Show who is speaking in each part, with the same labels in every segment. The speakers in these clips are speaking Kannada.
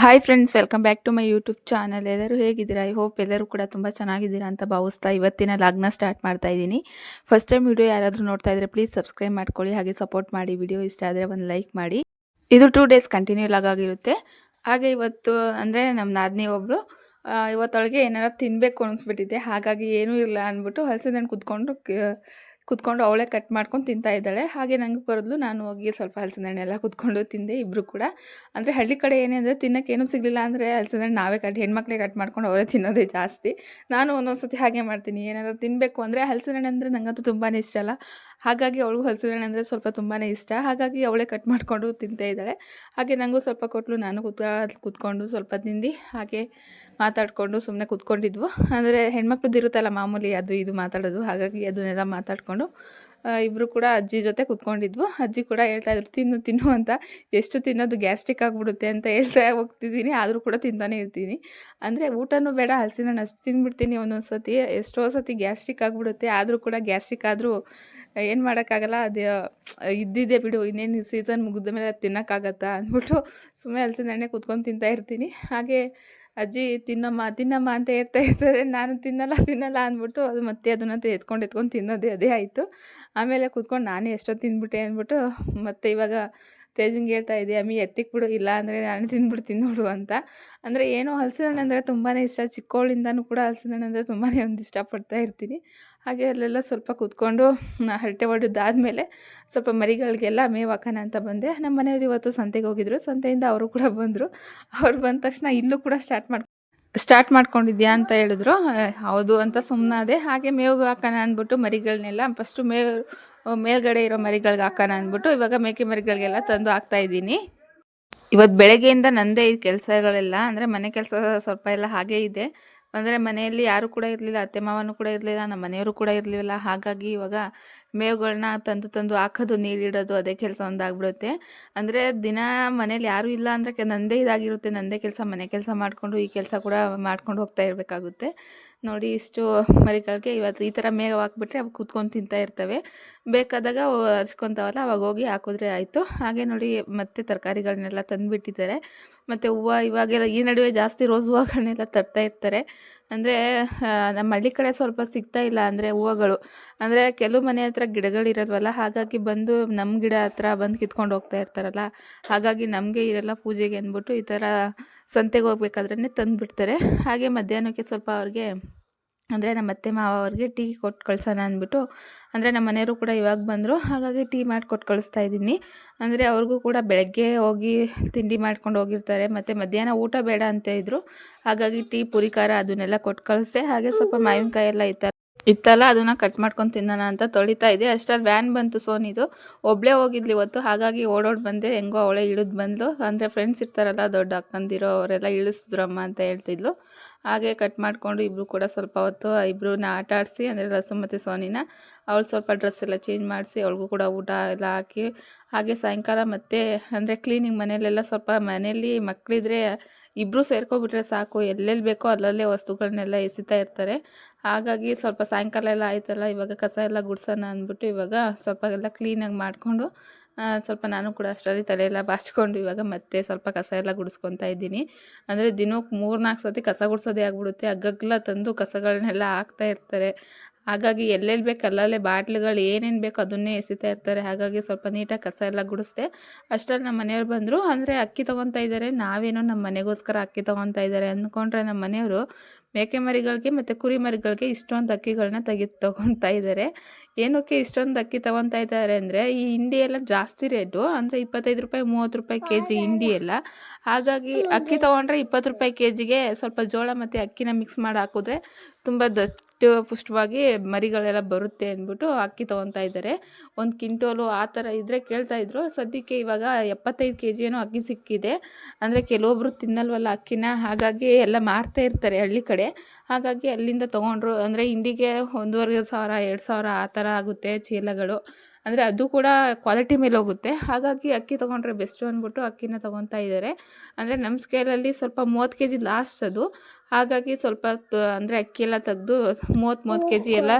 Speaker 1: Hi friends welcome back to my YouTube channel ಎಲ್ಲರೂ ಹೇಗಿದ್ದೀರಾ? ಐ ಹೋಪ್ ಎಲ್ಲರೂ ಕೂಡ ತುಂಬ ಚೆನ್ನಾಗಿದ್ದೀರಾ ಅಂತ ಭಾವಿಸ್ತಾ ಇವತ್ತಿನ ಲಾಗ್ನ ಸ್ಟಾರ್ಟ್ ಮಾಡ್ತಾ ಇದ್ದೀನಿ. ಫಸ್ಟ್ ಟೈಮ್ ವಿಡಿಯೋ ಯಾರಾದರೂ ನೋಡ್ತಾ ಇದ್ರೆ ಪ್ಲೀಸ್ ಸಬ್ಸ್ಕ್ರೈಬ್ ಮಾಡ್ಕೊಳ್ಳಿ, ಹಾಗೆ ಸಪೋರ್ಟ್ ಮಾಡಿ. ವಿಡಿಯೋ ಇಷ್ಟ ಆದರೆ ಒಂದು ಲೈಕ್ ಮಾಡಿ. ಇದು ಟೂ ಡೇಸ್ ಕಂಟಿನ್ಯೂ ಲಾಗ್ ಆಗಿರುತ್ತೆ. ಹಾಗೆ ಇವತ್ತು ಅಂದರೆ ನಮ್ಮ ನಾದಿನಿ ಒಬ್ಬಳು ಇವತ್ತೊಳಗೆ ಏನಾರ ತಿನ್ನಬೇಕು ಅನಿಸ್ಬಿಟ್ಟಿದ್ದೆ ಹಾಗಾಗಿ ಏನೂ ಇಲ್ಲ ಅಂದ್ಬಿಟ್ಟು ಹಲಸಿನ ಕುತ್ಕೊಂಡು ಕುತ್ಕೊಂಡು ಅವಳೇ ಕಟ್ ಮಾಡ್ಕೊಂಡು ತಿಂತಾ ಇದ್ದಾಳೆ. ಹಾಗೆ ನನಗೂ ಕರೆದ್ಲು ನಾನು ಹೋಗಿ ಸ್ವಲ್ಪ ಹಲಸಿನ ಎಲ್ಲ ಕುತ್ಕೊಂಡು ತಿಂದೆ ಇಬ್ಬರು ಕೂಡ. ಅಂದರೆ ಹಳ್ಳಿ ಕಡೆ ಏನೇ ಅಂದರೆ ತಿನ್ನೋಕೆ ಏನೂ ಸಿಗಲಿಲ್ಲ ಅಂದರೆ ಹಲಸಿನ ಹಣ್ಣು ನಾವೇ ಕಟ್, ಹೆಣ್ಮಕ್ಳೇ ಕಟ್ ಮಾಡ್ಕೊಂಡು ಅವರೇ ತಿನ್ನೋದೇ ಜಾಸ್ತಿ. ನಾನು ಒಂದೊಂದು ಸತಿ ಹಾಗೆ ಮಾಡ್ತೀನಿ. ಏನಾದರೂ ತಿನ್ನಬೇಕು ಅಂದರೆ ಹಲಸಿನ ಹಣ್ಣು ಅಂದರೆ ನನಗಂತೂ ತುಂಬಾ ಇಷ್ಟ ಅಲ್ಲ. ಹಾಗಾಗಿ ಅವಳು ಹಲಸಿನ ಅಂದರೆ ಸ್ವಲ್ಪ ತುಂಬಾ ಇಷ್ಟ. ಹಾಗಾಗಿ ಅವಳೇ ಕಟ್ ಮಾಡಿಕೊಂಡು ತಿಂತಾ ಇದ್ದಾಳೆ. ಹಾಗೆ ನನಗೂ ಸ್ವಲ್ಪ ಕೊಟ್ಟಲು ನಾನು ಕುತ್ಕ ಕೂತ್ಕೊಂಡು ಸ್ವಲ್ಪ ತಿಂದು, ಹಾಗೆ ಮಾತಾಡಿಕೊಂಡು ಸುಮ್ಮನೆ ಕೂತ್ಕೊಂಡಿದ್ವು. ಅಂದರೆ ಹೆಣ್ಮಕ್ಳದ್ದು ಇರುತ್ತಲ್ಲ ಮಾಮೂಲಿ ಅದು ಇದು ಮಾತಾಡೋದು, ಹಾಗಾಗಿ ಅದನ್ನೆಲ್ಲ ಮಾತಾಡಿಕೊಂಡು ಇಬ್ಬರು ಕೂಡ ಅಜ್ಜಿ ಜೊತೆ ಕುತ್ಕೊಂಡಿದ್ವು. ಅಜ್ಜಿ ಕೂಡ ಹೇಳ್ತಾ ಇದ್ರು, ತಿನ್ನು ತಿನ್ನು ಅಂತ. ಎಷ್ಟು ತಿನ್ನೋದು ಗ್ಯಾಸ್ಟ್ರಿಕ್ ಆಗಿಬಿಡುತ್ತೆ ಅಂತ ಹೇಳ್ತಾ ಹೋಗ್ತಿದ್ದೀನಿ. ಆದರೂ ಕೂಡ ತಿಂತಾನೆ ಇರ್ತೀನಿ. ಅಂದರೆ ಊಟನೂ ಬೇಡ ಹಲಸಿನ ಅಷ್ಟು ತಿಂದ್ಬಿಡ್ತೀನಿ ಒಂದೊಂದು ಸತಿ ಎಷ್ಟೋ ಸತಿ ಗ್ಯಾಸ್ಟ್ರಿಕ್ ಆಗಿಬಿಡುತ್ತೆ. ಆದರೂ ಕೂಡ ಗ್ಯಾಸ್ಟ್ರಿಕ್ ಆದರೂ ಏನು ಮಾಡೋಕ್ಕಾಗಲ್ಲ. ಅದು, ಇದ್ದಿದ್ದೆ ಬಿಡು, ಇನ್ನೇನು ಸೀಸನ್ ಮುಗಿದ ಮೇಲೆ ಅದು ತಿನ್ನೋಕ್ಕಾಗತ್ತಾ ಅಂದ್ಬಿಟ್ಟು ಸುಮ್ಮನೆ ಹಲಸಿನ ಹಣ್ಣೆ ಕುತ್ಕೊಂಡು ತಿಂತಾ ಇರ್ತೀನಿ. ಹಾಗೆ ಅಜ್ಜಿ, ತಿನ್ನಮ್ಮ ತಿನ್ನಮ್ಮ ಅಂತ ಹೇಳ್ತಾ ಇರ್ತದೆ ನಾನು ತಿನ್ನಲ್ಲ ತಿನ್ನಲ್ಲ ಅಂದ್ಬಿಟ್ಟು ಅದು ಮತ್ತೆ ಅದನ್ನ ಎತ್ಕೊಂಡು ಎತ್ಕೊಂಡು ತಿನ್ನೋದೇ ಅದೇ ಆಯಿತು. ಆಮೇಲೆ ಕೂತ್ಕೊಂಡು ನಾನೇ ಎಷ್ಟೋ ತಿಂದ್ಬಿಟ್ಟೆ ಅಂದ್ಬಿಟ್ಟು ಮತ್ತೆ ಇವಾಗ ತೇಜಂಗೆ ಹೇಳ್ತಾ ಇದ್ದೆ ಅಮ್ಮಿ ಎತ್ತಿಕ್ ಬಿಡು, ಇಲ್ಲ ಅಂದರೆ ನಾನು ತಿಂದ್ಬಿಡ್ತೀನಿ ನೋಡು ಅಂತ. ಅಂದರೆ ಏನು ಹಲಸಿನ ಹಣ್ಣು ಅಂದರೆ ತುಂಬಾ ಇಷ್ಟ ಚಿಕ್ಕವಳಿಂದನೂ ಕೂಡ ಹಲಸಿನ ಹಣ್ಣು ಅಂದರೆ ತುಂಬಾ ಒಂದು ಇಷ್ಟಪಡ್ತಾ ಇರ್ತೀನಿ. ಹಾಗೆ ಅಲ್ಲೆಲ್ಲ ಸ್ವಲ್ಪ ಕೂತ್ಕೊಂಡು ಹರಟೆ ಹೊಡೆದಾದ್ಮೇಲೆ ಸ್ವಲ್ಪ ಮರಿಗಳಿಗೆಲ್ಲ ಮೇವು ಹಾಕೋಣ ಅಂತ ಬಂದೆ. ನಮ್ಮ ಮನೆಯವ್ರು ಇವತ್ತು ಸಂತೆಗೆ ಹೋಗಿದ್ರು, ಸಂತೆಯಿಂದ ಅವರು ಕೂಡ ಬಂದರು. ಅವ್ರು ಬಂದ ತಕ್ಷಣ ಇಲ್ಲೂ ಕೂಡ ಸ್ಟಾರ್ಟ್ ಮಾಡಿ ಸ್ಟಾರ್ಟ್ ಮಾಡ್ಕೊಂಡಿದ್ಯಾ ಅಂತ ಹೇಳಿದ್ರು. ಹೌದು ಅಂತ ಸುಮ್ಮನಾದೆ ಹಾಗೆ ಮೇವು ಹಾಕೋಣ ಅಂದ್ಬಿಟ್ಟು ಮರಿಗಳನ್ನೆಲ್ಲ ಫಸ್ಟು ಮೇವು, ಮೇಲ್ಗಡೆ ಇರೋ ಮರಿಗಳಿಗೆ ಹಾಕೋಣ ಅಂದ್ಬಿಟ್ಟು ಇವಾಗ ಮೇಕೆ ಮರಿಗಳಿಗೆಲ್ಲ ತಂದು ಹಾಕ್ತಾ ಇದ್ದೀನಿ. ಇವತ್ತು ಬೆಳಗ್ಗೆಯಿಂದ ನಂದೇ ಈ ಕೆಲಸಗಳೆಲ್ಲ, ಅಂದರೆ ಮನೆ ಕೆಲಸ ಸ್ವಲ್ಪ ಎಲ್ಲ ಹಾಗೇ ಇದೆ. ಅಂದರೆ ಮನೆಯಲ್ಲಿ ಯಾರೂ ಕೂಡ ಇರಲಿಲ್ಲ, ಅತ್ತೆ ಮಾವನೂ ಕೂಡ ಇರಲಿಲ್ಲ, ನಮ್ಮ ಮನೆಯವರು ಕೂಡ ಇರಲಿಲ್ಲ. ಹಾಗಾಗಿ ಇವಾಗ ಮೇವುಗಳನ್ನ ತಂದು ತಂದು ಹಾಕೋದು ನೀರಿಡೋದು ಅದೇ ಕೆಲಸ ಒಂದಾಗ್ಬಿಡುತ್ತೆ. ಅಂದರೆ ದಿನ ಮನೇಲಿ ಯಾರೂ ಇಲ್ಲ ಅಂದರೆ ನಂದೇ ಇದಾಗಿರುತ್ತೆ. ನಂದೇ ಕೆಲಸ, ಮನೆ ಕೆಲಸ ಮಾಡಿಕೊಂಡು ಈ ಕೆಲಸ ಕೂಡ ಮಾಡ್ಕೊಂಡು ಹೋಗ್ತಾ ಇರಬೇಕಾಗುತ್ತೆ. ನೋಡಿ ಇಷ್ಟು ಮರಿಗಳಿಗೆ ಇವತ್ತು ಈ ಥರ ಮೇವು ಹಾಕ್ಬಿಟ್ರೆ ಅವು ಕೂತ್ಕೊಂಡು ತಿಂತಾ ಇರ್ತವೆ. ಬೇಕಾದಾಗ ಹರ್ಚ್ಕೊತಾವಲ್ಲ, ಅವಾಗ ಹೋಗಿ ಹಾಕಿದ್ರೆ ಆಯಿತು. ಹಾಗೆ ನೋಡಿ ಮತ್ತೆ ತರಕಾರಿಗಳನ್ನೆಲ್ಲ ತಂದುಬಿಟ್ಟಿದ್ದಾರೆ. ಮತ್ತು ಹೂವು ಇವಾಗೆಲ್ಲ ಈ ನಡುವೆ ಜಾಸ್ತಿ ರೋಸ್ ಹೂವುಗಳನ್ನೆಲ್ಲ ತರ್ತಾ ಇರ್ತಾರೆ. ಅಂದರೆ ನಮ್ಮ ಹಳ್ಳಿ ಕಡೆ ಸ್ವಲ್ಪ ಸಿಗ್ತಾ ಇಲ್ಲ ಅಂದರೆ ಹೂವುಗಳು. ಅಂದರೆ ಕೆಲವು ಮನೆ ಹತ್ರ ಗಿಡಗಳಿರಲ್ವಲ್ಲ, ಹಾಗಾಗಿ ಬಂದು ನಮ್ಮ ಗಿಡ ಹತ್ರ ಬಂದು ಕಿತ್ಕೊಂಡು ಹೋಗ್ತಾ ಇರ್ತಾರಲ್ಲ, ಹಾಗಾಗಿ ನಮಗೆ ಇರಲ್ಲ ಪೂಜೆಗೆ ಅಂದ್ಬಿಟ್ಟು ಈ ಥರ ಸಂತೆಗೆ ಹೋಗ್ಬೇಕಾದ್ರೆ ತಂದುಬಿಡ್ತಾರೆ. ಹಾಗೆ ಮಧ್ಯಾಹ್ನಕ್ಕೆ ಸ್ವಲ್ಪ ಅವ್ರಿಗೆ ಅಂದರೆ ನಮ್ಮ ಅತ್ತೆ ಮಾವ ಅವ್ರಿಗೆ ಟೀ ಕೊಟ್ಟು ಕಳ್ಸೋಣ ಅಂದ್ಬಿಟ್ಟು, ಅಂದರೆ ನಮ್ಮ ಮನೆಯವರು ಕೂಡ ಇವಾಗ ಬಂದರು, ಹಾಗಾಗಿ ಟೀ ಮಾಡಿ ಕೊಟ್ಟು ಕಳಿಸ್ತಾ ಇದ್ದೀನಿ. ಅಂದರೆ ಅವ್ರಿಗೂ ಕೂಡ ಬೆಳಗ್ಗೆ ಹೋಗಿ ತಿಂಡಿ ಮಾಡ್ಕೊಂಡು ಹೋಗಿರ್ತಾರೆ, ಮತ್ತು ಮಧ್ಯಾಹ್ನ ಊಟ ಬೇಡ ಅಂತ ಇದ್ದರು ಹಾಗಾಗಿ ಟೀ, ಪುರಿ, ಖಾರ ಅದನ್ನೆಲ್ಲ ಕೊಟ್ಟು ಕಳಿಸ್ದೆ, ಹಾಗೆ ಸ್ವಲ್ಪ ಮಾವಿನಕಾಯಿ ಎಲ್ಲ ಇತ್ತಲ್ಲ ಇತ್ತಲ್ಲ, ಅದನ್ನು ಕಟ್ ಮಾಡ್ಕೊಂಡು ತಿನ್ನೋಣ ಅಂತ ತೊಳಿತಾ ಇದೆ ಅಷ್ಟರಲ್ಲಿ ವ್ಯಾನ್ ಬಂತು ಸೋನಿದು. ಒಬ್ಬಳೇ ಹೋಗಿದ್ಲಿ ಇವತ್ತು. ಹಾಗಾಗಿ ಓಡೋಡಿ ಬಂದೆ. ಹೆಂಗೋ ಅವಳೆ ಇಳಿದು ಬಂದು ಅಂದರೆ ಫ್ರೆಂಡ್ಸ್ ಇರ್ತಾರಲ್ಲ, ದೊಡ್ಡ ಅಕ್ಕಂದಿರೋ ಅವರೆಲ್ಲ ಇಳಿಸಿದ್ರಮ್ಮ ಅಂತ ಹೇಳ್ತಿದ್ಲು. ಹಾಗೆ ಕಟ್ ಮಾಡಿಕೊಂಡು ಇಬ್ಬರು ಕೂಡ ಸ್ವಲ್ಪ ಹೊತ್ತು ಇಬ್ಬರನ್ನ ಆಟ ಆಡಿಸಿ, ಅಂದರೆ ರಸು ಮತ್ತು ಸೋನಿನ, ಅವಳು ಸ್ವಲ್ಪ ಡ್ರೆಸ್ ಎಲ್ಲ ಚೇಂಜ್ ಮಾಡಿಸಿ, ಅವಳಿಗೂ ಕೂಡ ಊಟ ಎಲ್ಲ ಹಾಕಿ, ಹಾಗೆ ಸಾಯಂಕಾಲ ಮತ್ತೆ, ಅಂದರೆ ಕ್ಲೀನಿಂಗ್ ಮನೆಯಲ್ಲೆಲ್ಲ ಸ್ವಲ್ಪ ಮನೆಯಲ್ಲಿ ಮಕ್ಕಳಿದ್ರೆ ಇಬ್ಬರು ಸೇರ್ಕೊಬಿಟ್ರೆ ಸಾಕು. ಎಲ್ಲೆಲ್ಲಿ ಬೇಕೋ ಅಲ್ಲಲ್ಲೇ ವಸ್ತುಗಳನ್ನೆಲ್ಲ ಎಸಿತಾ ಇರ್ತಾರೆ. ಹಾಗಾಗಿ ಸ್ವಲ್ಪ ಸಾಯಂಕಾಲ ಎಲ್ಲ ಆಯ್ತಲ್ಲ, ಇವಾಗ ಕಸ ಎಲ್ಲ ಗುಡ್ಸೋಣ ಅಂದ್ಬಿಟ್ಟು ಇವಾಗ ಸ್ವಲ್ಪ ಎಲ್ಲ ಕ್ಲೀನಾಗಿ ಮಾಡಿಕೊಂಡು ಸ್ವಲ್ಪ ನಾನು ಕೂಡ ಅಷ್ಟರಲ್ಲಿ ತಲೆಯೆಲ್ಲ ಬಾಚ್ಕೊಂಡು ಇವಾಗ ಮತ್ತೆ ಸ್ವಲ್ಪ ಕಸ ಎಲ್ಲ ಗುಡಿಸ್ಕೊತಾ ಇದ್ದೀನಿ. ಅಂದರೆ ದಿನಕ್ಕೆ ಮೂರು ನಾಲ್ಕು ಸತಿ ಕಸ ಗುಡಿಸೋದೇ ಆಗ್ಬಿಡುತ್ತೆ. ಅಗ್ಗಗ್ಲ ತಂದು ಕಸಗಳನ್ನೆಲ್ಲ ಹಾಕ್ತಾ ಇರ್ತಾರೆ. ಹಾಗಾಗಿ ಎಲ್ಲೆಲ್ಲಿ ಬೇಕು ಅಲ್ಲಲ್ಲೇ ಬಾಟ್ಲುಗಳು ಏನೇನು ಬೇಕೋ ಅದನ್ನೇ ಎಸಿತಾ ಇರ್ತಾರೆ. ಹಾಗಾಗಿ ಸ್ವಲ್ಪ ನೀಟಾಗಿ ಕಸ ಎಲ್ಲ ಗುಡಿಸ್ದೆ, ಅಷ್ಟರಲ್ಲಿ ನಮ್ಮ ಮನೆಯವ್ರು ಬಂದರು. ಅಂದರೆ ಅಕ್ಕಿ ತೊಗೊತಾ ಇದ್ದಾರೆ. ನಾವೇನೋ ನಮ್ಮ ಮನೆಗೋಸ್ಕರ ಅಕ್ಕಿ ತೊಗೊತಾ ಇದ್ದಾರೆ ಅಂದ್ಕೊಂಡ್ರೆ ನಮ್ಮ ಮನೆಯವರು ಮೇಕೆ ಮರಿಗಳಿಗೆ ಮತ್ತು ಕುರಿ ಮರಿಗಳಿಗೆ ಇಷ್ಟೊಂದು ಅಕ್ಕಿಗಳನ್ನ ತೆಗಿ ತೊಗೊತಾ ಇದ್ದಾರೆ ಏನಕ್ಕೆ ಇಷ್ಟೊಂದು ಅಕ್ಕಿ ತೊಗೊತಾ ಇದ್ದಾರೆ ಅಂದರೆ ಈ ಹಿಂಡಿ ಎಲ್ಲ ಜಾಸ್ತಿ ರೇಟು. ಅಂದರೆ ಇಪ್ಪತ್ತೈದು ರೂಪಾಯಿ ಮೂವತ್ತು ರೂಪಾಯಿ ಕೆ ಜಿ ಹಿಂಡಿ ಎಲ್ಲ. ಹಾಗಾಗಿ ಅಕ್ಕಿ ತೊಗೊಂಡ್ರೆ ಇಪ್ಪತ್ತು ರೂಪಾಯಿ ಕೆ ಜಿಗೆ ಸ್ವಲ್ಪ ಜೋಳ ಮತ್ತು ಅಕ್ಕಿನ ಮಿಕ್ಸ್ ಮಾಡಿ ಹಾಕಿದ್ರೆ ತುಂಬ ದಟ್ಟು ಪುಷ್ಟವಾಗಿ ಮರಿಗಳೆಲ್ಲ ಬರುತ್ತೆ ಅಂದ್ಬಿಟ್ಟು ಅಕ್ಕಿ ತೊಗೊತಾ ಇದ್ದಾರೆ. ಒಂದು ಕಿಂಟೋಲು ಆ ಥರ ಇದ್ದರೆ ಕೇಳ್ತಾಯಿದ್ರು ಸದ್ಯಕ್ಕೆ ಇವಾಗ ಎಪ್ಪತ್ತೈದು ಕೆ ಜಿ ಏನೋ ಅಕ್ಕಿ ಸಿಕ್ಕಿದೆ. ಅಂದರೆ ಕೆಲವೊಬ್ರು ತಿನ್ನಲ್ವಲ್ಲ ಅಕ್ಕಿನ? ಹಾಗಾಗಿ ಎಲ್ಲ ಮಾರ್ತಾ ಇರ್ತಾರೆ ಹಳ್ಳಿ ಕಡೆ. ಹಾಗಾಗಿ ಅಲ್ಲಿಂದ ತೊಗೊಂಡ್ರು. ಅಂದರೆ ಇಂಡಿಗೆ ಒಂದೂವರೆ ಸಾವಿರ, ಎರಡು ಸಾವಿರ ಆ ಥರ ಆಗುತ್ತೆ ಚೀಲಗಳು. ಅಂದರೆ ಅದು ಕೂಡ ಕ್ವಾಲಿಟಿ ಮೇಲೆ ಹೋಗುತ್ತೆ. ಹಾಗಾಗಿ ಅಕ್ಕಿ ತೊಗೊಂಡ್ರೆ ಬೆಸ್ಟು ಅಂದ್ಬಿಟ್ಟು ಅಕ್ಕಿನ ತೊಗೊತಾ ಇದ್ದಾರೆ. ಅಂದರೆ ನಮ್ಮ ಸ್ಕೇಲಲ್ಲಿ ಸ್ವಲ್ಪ ಮೂವತ್ತು ಕೆ ಜಿ ಲಾಸ್ಟ್ ಅದು. ಹಾಗಾಗಿ ಸ್ವಲ್ಪ ಅಂದರೆ ಅಕ್ಕಿ ಎಲ್ಲ ತೆಗೆದು ಮೂವತ್ತು ಮೂವತ್ತು ಕೆ ಜಿ ಎಲ್ಲ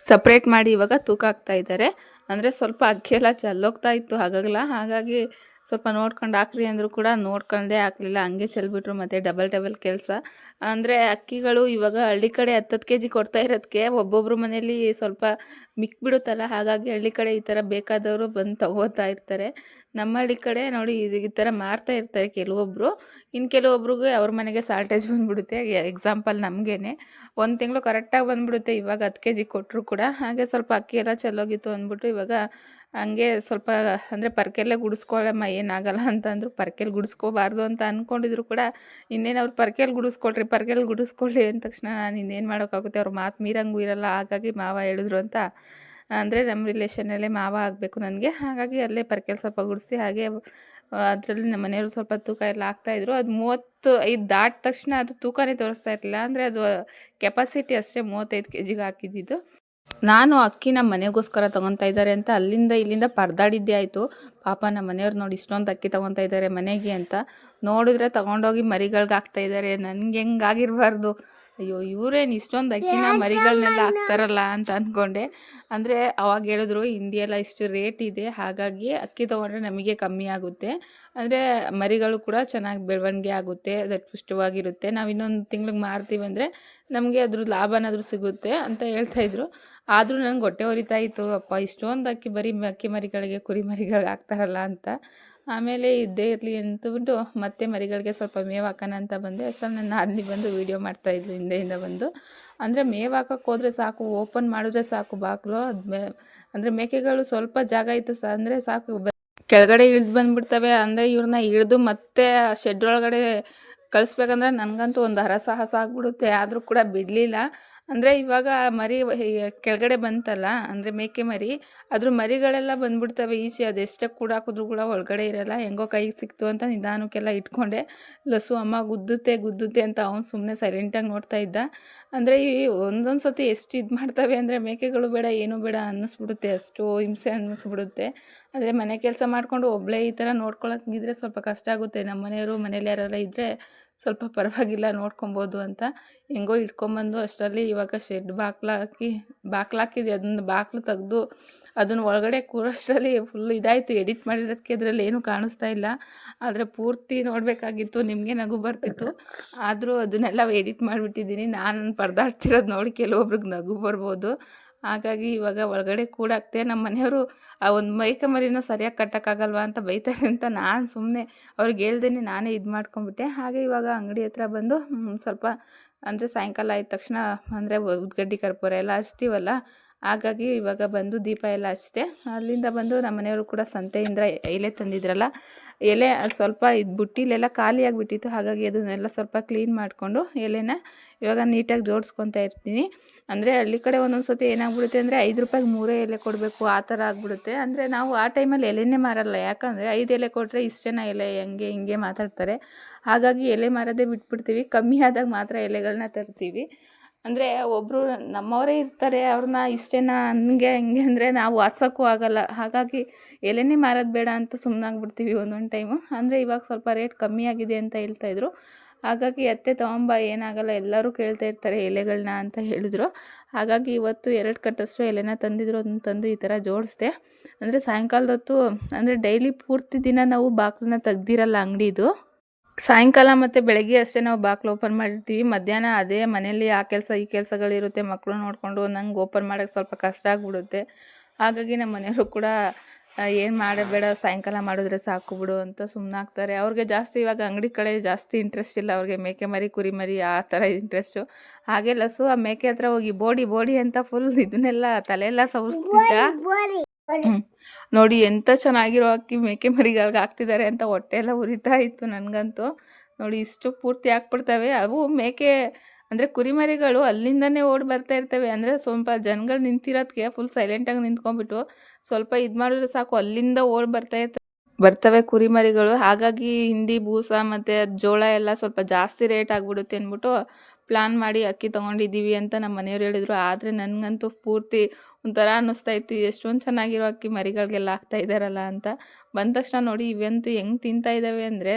Speaker 1: ಸಪ್ರೇಟ್ ಮಾಡಿ ಇವಾಗ ತೂಕ ಹಾಕ್ತಾ ಇದ್ದಾರೆ ಅಂದರೆ ಸ್ವಲ್ಪ ಅಕ್ಕಿ ಎಲ್ಲ ಚೆಲ್ಲೋಗ್ತಾ ಇತ್ತು ಹಾಗಾಗಲ್ಲ ಹಾಗಾಗಿ ಸ್ವಲ್ಪ ನೋಡ್ಕೊಂಡು ಹಾಕ್ರಿ ಅಂದರೂ ಕೂಡ ನೋಡ್ಕೊಂಡೇ ಹಾಕಲಿಲ್ಲ. ಹಂಗೆ ಚೆಲ್ಬಿಟ್ರು ಮತ್ತು ಡಬಲ್ ಡಬಲ್ ಕೆಲಸ. ಅಂದರೆ ಅಕ್ಕಿಗಳು ಇವಾಗ ಹಳ್ಳಿ ಕಡೆ ಹತ್ತತ್ತು ಕೆ ಜಿ ಕೊಡ್ತಾ ಇರೋದಕ್ಕೆ ಒಬ್ಬೊಬ್ಬರು ಮನೇಲಿ ಸ್ವಲ್ಪ ಮಿಕ್ಬಿಡುತ್ತಲ್ಲ? ಹಾಗಾಗಿ ಹಳ್ಳಿ ಕಡೆ ಈ ಥರ ಬೇಕಾದವರು ಬಂದು ತಗೋತಾ ಇರ್ತಾರೆ. ನಮ್ಮ ಹಳ್ಳಿ ಕಡೆ ನೋಡಿ ಈ ಥರ ಮಾರ್ತಾ ಇರ್ತಾರೆ ಕೆಲವೊಬ್ಬರು ಇನ್ನು ಕೆಲವೊಬ್ರಿಗೆ ಅವ್ರ ಮನೆಗೆ ಸಾಲ್ಟೇಜ್ ಬಂದುಬಿಡುತ್ತೆ. ಎಕ್ಸಾಂಪಲ್ ನಮಗೇನೆ. ಒಂದು ತಿಂಗಳು ಕರೆಕ್ಟಾಗಿ ಬಂದುಬಿಡುತ್ತೆ. ಇವಾಗ ಹತ್ತು ಕೆ ಜಿ ಕೊಟ್ಟರು ಕೂಡ. ಹಾಗೆ ಸ್ವಲ್ಪ ಅಕ್ಕಿ ಎಲ್ಲ ಚೆಲ್ಲೋಗಿತ್ತು ಅಂದ್ಬಿಟ್ಟು ಇವಾಗ ಹಂಗೆ ಸ್ವಲ್ಪ ಅಂದರೆ ಪರ್ಕೆಲ್ಲೇ ಗುಡಿಸ್ಕೊಳ್ಳಮ್ಮ ಏನಾಗಲ್ಲ ಅಂತಂದ್ರು ಪರ್ಕೆಲ್ಲಿ ಗುಡಿಸ್ಕೋಬಾರ್ದು ಅಂತ ಅಂದ್ಕೊಂಡಿದ್ರು ಕೂಡ ಇನ್ನೇನು ಅವ್ರು ಪರ್ಕೆಯಲ್ಲಿ ಗುಡಿಸ್ಕೊಳ್ರಿ ಪರ್ಕೆಲ್ಲಿ ಗುಡಿಸ್ಕೊಳ್ಳಿ ಅಂದ ತಕ್ಷಣ ನಾನು ಇನ್ನೇನು ಮಾಡೋಕ್ಕಾಗುತ್ತೆ ಅವ್ರ ಮಾತು ಮೀರಂಗೂ ಇರಲ್ಲ, ಹಾಗಾಗಿ ಮಾವ ಹೇಳಿದ್ರು ಅಂತ. ಅಂದರೆ ನಮ್ಮ ರಿಲೇಷನಲ್ಲೇ ಮಾವ ಆಗಬೇಕು ನನಗೆ. ಹಾಗಾಗಿ ಅಲ್ಲೇ ಪರ್ಕೆಲ್ ಸ್ವಲ್ಪ ಗುಡಿಸಿ ಹಾಗೆ ಅದರಲ್ಲಿ ನಮ್ಮ ಮನೆಯವರು ಸ್ವಲ್ಪ ತೂಕ ಎಲ್ಲ ಹಾಕ್ತಾಯಿದ್ರು ಅದು ಮೂವತ್ತು ಐದು ದಾಟ ತಕ್ಷಣ ಅದು ತೂಕನೇ ತೋರಿಸ್ತಾ ಇರಲಿಲ್ಲ. ಅಂದರೆ ಅದು ಕೆಪಾಸಿಟಿ ಅಷ್ಟೇ ಮೂವತ್ತೈದು ಕೆ ಜಿಗೆ ಹಾಕಿದ್ದಿದ್ದು. ನಾನು ಅಕ್ಕಿ ನಮ್ಮ ಮನೆಗೋಸ್ಕರ ತೊಗೊತಾ ಇದ್ದಾರೆ ಅಂತ ಅಲ್ಲಿಂದ ಇಲ್ಲಿಂದ ಪರದಾಡಿದ್ದೇ ಆಯಿತು. ಪಾಪ ನಮ್ಮ ಮನೆಯವ್ರು ನೋಡಿ ಇಷ್ಟೊಂದು ಅಕ್ಕಿ ತೊಗೊತಾ ಇದ್ದಾರೆ ಮನೆಗೆ ಅಂತ. ನೋಡಿದ್ರೆ ತಗೊಂಡೋಗಿ ಮರಿಗಳಿಗೆ ಹಾಕ್ತಾ ಇದ್ದಾರೆ. ನನಗೆ ಹೆಂಗಾಗಿರಬಾರ್ದು. ಅಯ್ಯೋ ಇವರೇನು ಇಷ್ಟೊಂದು ಅಕ್ಕಿನ ಮರಿಗಳನ್ನೆಲ್ಲ ಹಾಕ್ತಾರಲ್ಲ ಅಂತ ಅಂದ್ಕೊಂಡೆ ಅಂದರೆ ಅವಾಗ ಹೇಳಿದ್ರು ಇಂಡಿಯೆಲ್ಲ ಇಷ್ಟು ರೇಟ್ ಇದೆ ಹಾಗಾಗಿ ಅಕ್ಕಿ ತೊಗೊಂಡ್ರೆ ನಮಗೆ ಕಮ್ಮಿ ಆಗುತ್ತೆ. ಅಂದರೆ ಮರಿಗಳು ಕೂಡ ಚೆನ್ನಾಗಿ ಬೆಳವಣಿಗೆ ಆಗುತ್ತೆ ಅದಕ್ಕೆ ಪುಷ್ಟವಾಗಿರುತ್ತೆ. ನಾವು ಇನ್ನೊಂದು ತಿಂಗ್ಳಿಗೆ ಮಾರ್ತೀವಿ ಅಂದರೆ ನಮಗೆ ಅದ್ರ ಲಾಭನಾದರೂ ಸಿಗುತ್ತೆ ಅಂತ ಹೇಳ್ತಾಯಿದ್ರು ಆದರೂ ನನಗೆ ಹೊಟ್ಟೆ ಹೊರಿತಾ ಇತ್ತು ಅಪ್ಪ ಇಷ್ಟೊಂದು ಅಕ್ಕಿ ಬರೀ ಅಕ್ಕಿ ಮರಿಗಳಿಗೆ ಕುರಿ ಮರಿಗಳಿಗೆ ಹಾಕ್ತಾರಲ್ಲ ಅಂತ. ಆಮೇಲೆ ಇದ್ದೇ ಇರಲಿ ಅಂತಬಿಟ್ಟು ಮತ್ತೆ ಮರಿಗಳಿಗೆ ಸ್ವಲ್ಪ ಮೇವು ಹಾಕೋಣ ಅಂತ ಬಂದೆ. ಅಷ್ಟರಲ್ಲಿ ನನ್ನ ಅಲ್ಲಿ ಬಂದು ವೀಡಿಯೋ ಮಾಡ್ತಾಯಿದ್ಲು ಹಿಂದೆಯಿಂದ ಬಂದು. ಅಂದರೆ ಮೇವು ಹೋದರೆ ಸಾಕು ಓಪನ್ ಮಾಡಿದ್ರೆ ಸಾಕು ಬಾಗಿಲು ಅದು ಅಂದರೆ ಮೇಕೆಗಳು ಸ್ವಲ್ಪ ಜಾಗ ಇತ್ತು ಸಹ ಅಂದರೆ ಸಾಕು. ಕೆಳಗಡೆ ಇಳಿದು ಬಂದುಬಿಡ್ತವೆ, ಅಂದರೆ ಇವ್ರನ್ನ ಇಳಿದು ಮತ್ತೆ ಶೆಡ್ ಒಳಗಡೆ ಕಳಿಸ್ಬೇಕಂದ್ರೆ ನನಗಂತೂ ಒಂದು ಹರಸಾಹಸ ಆಗಿಬಿಡುತ್ತೆ. ಆದರೂ ಕೂಡ ಬಿಡಲಿಲ್ಲ. ಅಂದರೆ ಇವಾಗ ಮರಿ ಕೆಳಗಡೆ ಬಂತಲ್ಲ, ಅಂದರೆ ಮೇಕೆ ಮರಿ, ಅದ್ರ ಮರಿಗಳೆಲ್ಲ ಬಂದ್ಬಿಡ್ತವೆ ಈಸಿ ಅದೆಷ್ಟೇ ಕೂಡಾಕಿದ್ರು ಕೂಡ ಒಳಗಡೆ ಇರಲ್ಲ. ಹೆಂಗೋ ಕೈಗೆ ಸಿಕ್ತು ಅಂತ ನಿಧಾನಕ್ಕೆಲ್ಲ ಇಟ್ಕೊಂಡೆ. ಲಸು ಅಮ್ಮ ಗುದ್ದುತ್ತೆ ಗುದ್ದುತ್ತೆ ಅಂತ ಅವ್ನು ಸುಮ್ಮನೆ ಸೈಲೆಂಟಾಗಿ ನೋಡ್ತಾ ಇದ್ದ. ಅಂದರೆ ಈ ಒಂದೊಂದು ಸತಿ ಎಷ್ಟು ಇದು ಮಾಡ್ತವೆ ಅಂದರೆ ಮೇಕೆಗಳು ಬೇಡ, ಏನೂ ಬೇಡ ಅನ್ನಿಸ್ಬಿಡುತ್ತೆ. ಅಷ್ಟು ಹಿಂಸೆ ಅನ್ನಿಸ್ಬಿಡುತ್ತೆ. ಆದರೆ ಮನೆ ಕೆಲಸ ಮಾಡಿಕೊಂಡು ಒಬ್ಬಳೇ ಈ ಥರ ನೋಡ್ಕೊಳಕ್ಕಿದ್ರೆ ಸ್ವಲ್ಪ ಕಷ್ಟ ಆಗುತ್ತೆ. ನಮ್ಮ ಮನೆಯವರು ಮನೇಲಿ ಯಾರೆಲ್ಲ ಇದ್ದರೆ ಸ್ವಲ್ಪ ಪರವಾಗಿಲ್ಲ ನೋಡ್ಕೊಬೋದು ಅಂತ ಹೆಂಗೋ ಇಟ್ಕೊಂಬಂದು ಅಷ್ಟರಲ್ಲಿ ಇವಾಗ ಶೆಡ್ ಬಾಕ್ಲಾಕಿ ಹಾಕಿ ಅದನ್ನು ಬಾಗ್ಲು ತೆಗ್ದು ಅದನ್ನು ಒಳಗಡೆ ಕೂರೋಷ್ಟರಲ್ಲಿ ಫುಲ್ ಇದಾಯಿತು. ಎಡಿಟ್ ಮಾಡಿರೋದಕ್ಕೆ ಅದರಲ್ಲಿ ಏನೂ ಕಾಣಿಸ್ತಾ ಇಲ್ಲ. ಆದರೆ ಪೂರ್ತಿ ನೋಡಬೇಕಾಗಿತ್ತು, ನಿಮಗೆ ನಗು ಬರ್ತಿತ್ತು. ಆದರೂ ಅದನ್ನೆಲ್ಲ ಎಡಿಟ್ ಮಾಡಿಬಿಟ್ಟಿದ್ದೀನಿ. ನಾನು ಪರದಾಡ್ತಿರೋದು ನೋಡಿ ಕೆಲವೊಬ್ರಿಗೆ ನಗು ಬರ್ಬೋದು. ಹಾಗಾಗಿ ಇವಾಗ ಒಳಗಡೆ ಕೂಡಾಕ್ತೆ ನಮ್ಮ ಮನೆಯವರು ಆ ಒಂದು ಮೈಕ ಮರಿನ ಸರಿಯಾಗಿ ಕಟ್ಟೋಕ್ಕಾಗಲ್ವಾ ಅಂತ ಬೈತಾರೆ ಅಂತ ನಾನು ಸುಮ್ಮನೆ ಅವ್ರಿಗೆ ಹೇಳ್ದೇನೆ ನಾನೇ ಇದು ಮಾಡ್ಕೊಂಬಿಟ್ಟೆ. ಹಾಗೆ ಇವಾಗ ಅಂಗಡಿ ಹತ್ರ ಬಂದು ಸ್ವಲ್ಪ ಅಂದರೆ ಸಾಯಂಕಾಲ ಆದ ತಕ್ಷಣ ಅಂದರೆ ಉದ್ಗಡ್ಡಿ ಕರ್ಪೂರ ಎಲ್ಲ ಹಚ್ತೀವಲ್ಲ, ಹಾಗಾಗಿ ಇವಾಗ ಬಂದು ದೀಪ ಎಲ್ಲ ಹಚ್ಚಿದೆ. ಅಲ್ಲಿಂದ ಬಂದು ನಮ್ಮ ಮನೆಯವರು ಕೂಡ ಸಂತೆಯಿಂದ ಎಲೆ ತಂದಿದ್ರಲ್ಲ, ಎಲೆ ಸ್ವಲ್ಪ ಇದು ಬುಟ್ಟಿಲೆಲ್ಲ ಖಾಲಿಯಾಗಿಬಿಟ್ಟಿತ್ತು ಹಾಗಾಗಿ ಅದನ್ನೆಲ್ಲ ಸ್ವಲ್ಪ ಕ್ಲೀನ್ ಮಾಡಿಕೊಂಡು ಎಲೆನ ಇವಾಗ ನೀಟಾಗಿ ಜೋಡಿಸ್ಕೊತಾ ಇರ್ತೀನಿ. ಅಂದರೆ ಹಳ್ಳಿ ಕಡೆ ಒಂದೊಂದು ಸತಿ ಏನಾಗ್ಬಿಡುತ್ತೆ ಅಂದರೆ ಐದು ರೂಪಾಯಿಗೆ ಮೂರೇ ಎಲೆ ಕೊಡಬೇಕು, ಆ ಥರ ಆಗಿಬಿಡುತ್ತೆ. ಅಂದರೆ ನಾವು ಆ ಟೈಮಲ್ಲಿ ಎಲೆನೇ ಮಾರಲ್ಲ. ಯಾಕಂದರೆ ಐದು ಎಲೆ ಕೊಟ್ಟರೆ ಇಷ್ಟು ಜನ ಎಲೆ ಹೆಂಗೆ ಹಿಂಗೆ ಮಾತಾಡ್ತಾರೆ. ಹಾಗಾಗಿ ಎಲೆ ಮಾರೋದೇ ಬಿಟ್ಬಿಡ್ತೀವಿ. ಕಮ್ಮಿ ಆದಾಗ ಮಾತ್ರ ಎಲೆಗಳನ್ನ ತರ್ತೀವಿ. ಅಂದರೆ ಒಬ್ಬರು ನಮ್ಮವರೇ ಇರ್ತಾರೆ, ಅವ್ರನ್ನ ಇಷ್ಟೇನ ಹಂಗೆ ಹಂಗೆ ಅಂದರೆ ನಾವು ವಾಸಕ್ಕೂ ಆಗಲ್ಲ. ಹಾಗಾಗಿ ಎಲೆನೇ ಮಾರೋದು ಬೇಡ ಅಂತ ಸುಮ್ಮನಾಗ್ಬಿಡ್ತೀವಿ ಒಂದೊಂದು ಟೈಮು. ಅಂದರೆ ಇವಾಗ ಸ್ವಲ್ಪ ರೇಟ್ ಕಮ್ಮಿ ಆಗಿದೆ ಅಂತ ಹೇಳ್ತಾಯಿದ್ರು ಹಾಗಾಗಿ ಅತ್ತೆ ತೊಗೊಂಬ, ಏನಾಗಲ್ಲ, ಎಲ್ಲರೂ ಕೇಳ್ತಾ ಇರ್ತಾರೆ ಎಲೆಗಳನ್ನ ಅಂತ ಹೇಳಿದ್ರು. ಹಾಗಾಗಿ ಇವತ್ತು ಎರಡು ಕಟ್ಟಷ್ಟು ಎಲೆನ ತಂದಿದ್ರು, ಅದನ್ನ ತಂದು ಈ ಥರ ಜೋಡಿಸ್ದೆ. ಅಂದರೆ ಸಾಯಂಕಾಲದೊತ್ತು, ಅಂದರೆ ಡೈಲಿ ಪೂರ್ತಿ ದಿನ ನಾವು ಬಾಕ್ಲನ್ನ ತೆಗ್ದಿರಲ್ಲ ಅಂಗಡಿದು ಸಾಯಂಕಾಲ ಮತ್ತು ಬೆಳಗ್ಗೆ ಅಷ್ಟೇ ನಾವು ಬಾಕ್ಲು ಓಪನ್ ಮಾಡಿರ್ತೀವಿ ಮಧ್ಯಾಹ್ನ ಅದೇ ಮನೆಯಲ್ಲಿ ಆ ಕೆಲಸ, ಈ ಕೆಲಸಗಳಿರುತ್ತೆ ಮಕ್ಕಳು ನೋಡಿಕೊಂಡು ನಂಗೆ ಓಪನ್ ಮಾಡೋಕ್ಕೆ ಸ್ವಲ್ಪ ಕಷ್ಟ ಆಗಿಬಿಡುತ್ತೆ. ಹಾಗಾಗಿ ನಮ್ಮ ಮನೆಯವರು ಕೂಡ ಏನು ಮಾಡಬೇಡ ಸಾಯಂಕಾಲ ಮಾಡಿದ್ರೆ ಸಾಕು ಬಿಡು ಅಂತ ಸುಮ್ಮನಾಗ್ತಾರೆ ಅವ್ರಿಗೆ ಜಾಸ್ತಿ ಇವಾಗ ಅಂಗಡಿ ಕಡೆ ಜಾಸ್ತಿ ಇಂಟ್ರೆಸ್ಟ್ ಇಲ್ಲ. ಅವ್ರಿಗೆ ಮೇಕೆ ಮರಿ ಕುರಿ ಮರಿ ಆ ಥರ ಇಂಟ್ರೆಸ್ಟು ಹಾಗೆ ಲಸು ಆ ಮೇಕೆ ಹತ್ರ ಹೋಗಿ ಬೋಡಿ ಬೋಡಿ ಅಂತ ಫುಲ್ ಇದನ್ನೆಲ್ಲ ತಲೆಯೆಲ್ಲ ಸವರಿಸ್ತಿದ್ದ ನೋಡಿ ಎಂಥ ಚೆನ್ನಾಗಿರೋ ಅಕ್ಕಿ ಮೇಕೆ ಮರಿಗಳಿಗೆ ಹಾಕ್ತಿದ್ದಾರೆ ಅಂತ ಹೊಟ್ಟೆ ಎಲ್ಲ ಉರಿತಾ ಇತ್ತು ನನಗಂತೂ. ನೋಡಿ ಇಷ್ಟು ಪೂರ್ತಿ ಹಾಕ್ಬಿಡ್ತವೆ. ಅವು ಮೇಕೆ ಅಂದರೆ ಕುರಿಮರಿಗಳು ಅಲ್ಲಿಂದನೇ ಓಡಿ ಬರ್ತಾ ಇರ್ತವೆ. ಅಂದರೆ ಸ್ವಲ್ಪ ಜನಗಳು ನಿಂತಿರೋದಕ್ಕೆ ಫುಲ್ ಸೈಲೆಂಟಾಗಿ ನಿಂತ್ಕೊಂಡ್ಬಿಟ್ಟು ಸ್ವಲ್ಪ ಇದು ಮಾಡಿದ್ರೆ ಸಾಕು, ಅಲ್ಲಿಂದ ಓಡಿ ಬರ್ತಾ ಇರ್ತವೆ ಬರ್ತವೆ ಕುರಿಮರಿಗಳು. ಹಾಗಾಗಿ ಹಿಂಡಿ, ಬೂಸ ಮತ್ತು ಜೋಳ ಎಲ್ಲ ಸ್ವಲ್ಪ ಜಾಸ್ತಿ ರೇಟ್ ಆಗಿಬಿಡುತ್ತೆ ಅಂದ್ಬಿಟ್ಟು ಪ್ಲಾನ್ ಮಾಡಿ ಅಕ್ಕಿ ತೊಗೊಂಡಿದ್ದೀವಿ ಅಂತ ನಮ್ಮ ಮನೆಯವ್ರು ಹೇಳಿದರು. ಆದರೆ ನನಗಂತೂ ಪೂರ್ತಿ ಒಂಥರ ಅನ್ನಿಸ್ತಾ ಇತ್ತು, ಎಷ್ಟೊಂದು ಚೆನ್ನಾಗಿರೋ ಅಕ್ಕಿ ಮರಿಗಳಿಗೆಲ್ಲ ಹಾಕ್ತಾ ಇದ್ದಾರಲ್ಲ ಅಂತ. ಬಂದ ತಕ್ಷಣ ನೋಡಿ ಇವಂತೂ ಹೆಂಗೆ ತಿಂತಾ ಇದ್ದಾವೆ ಅಂದರೆ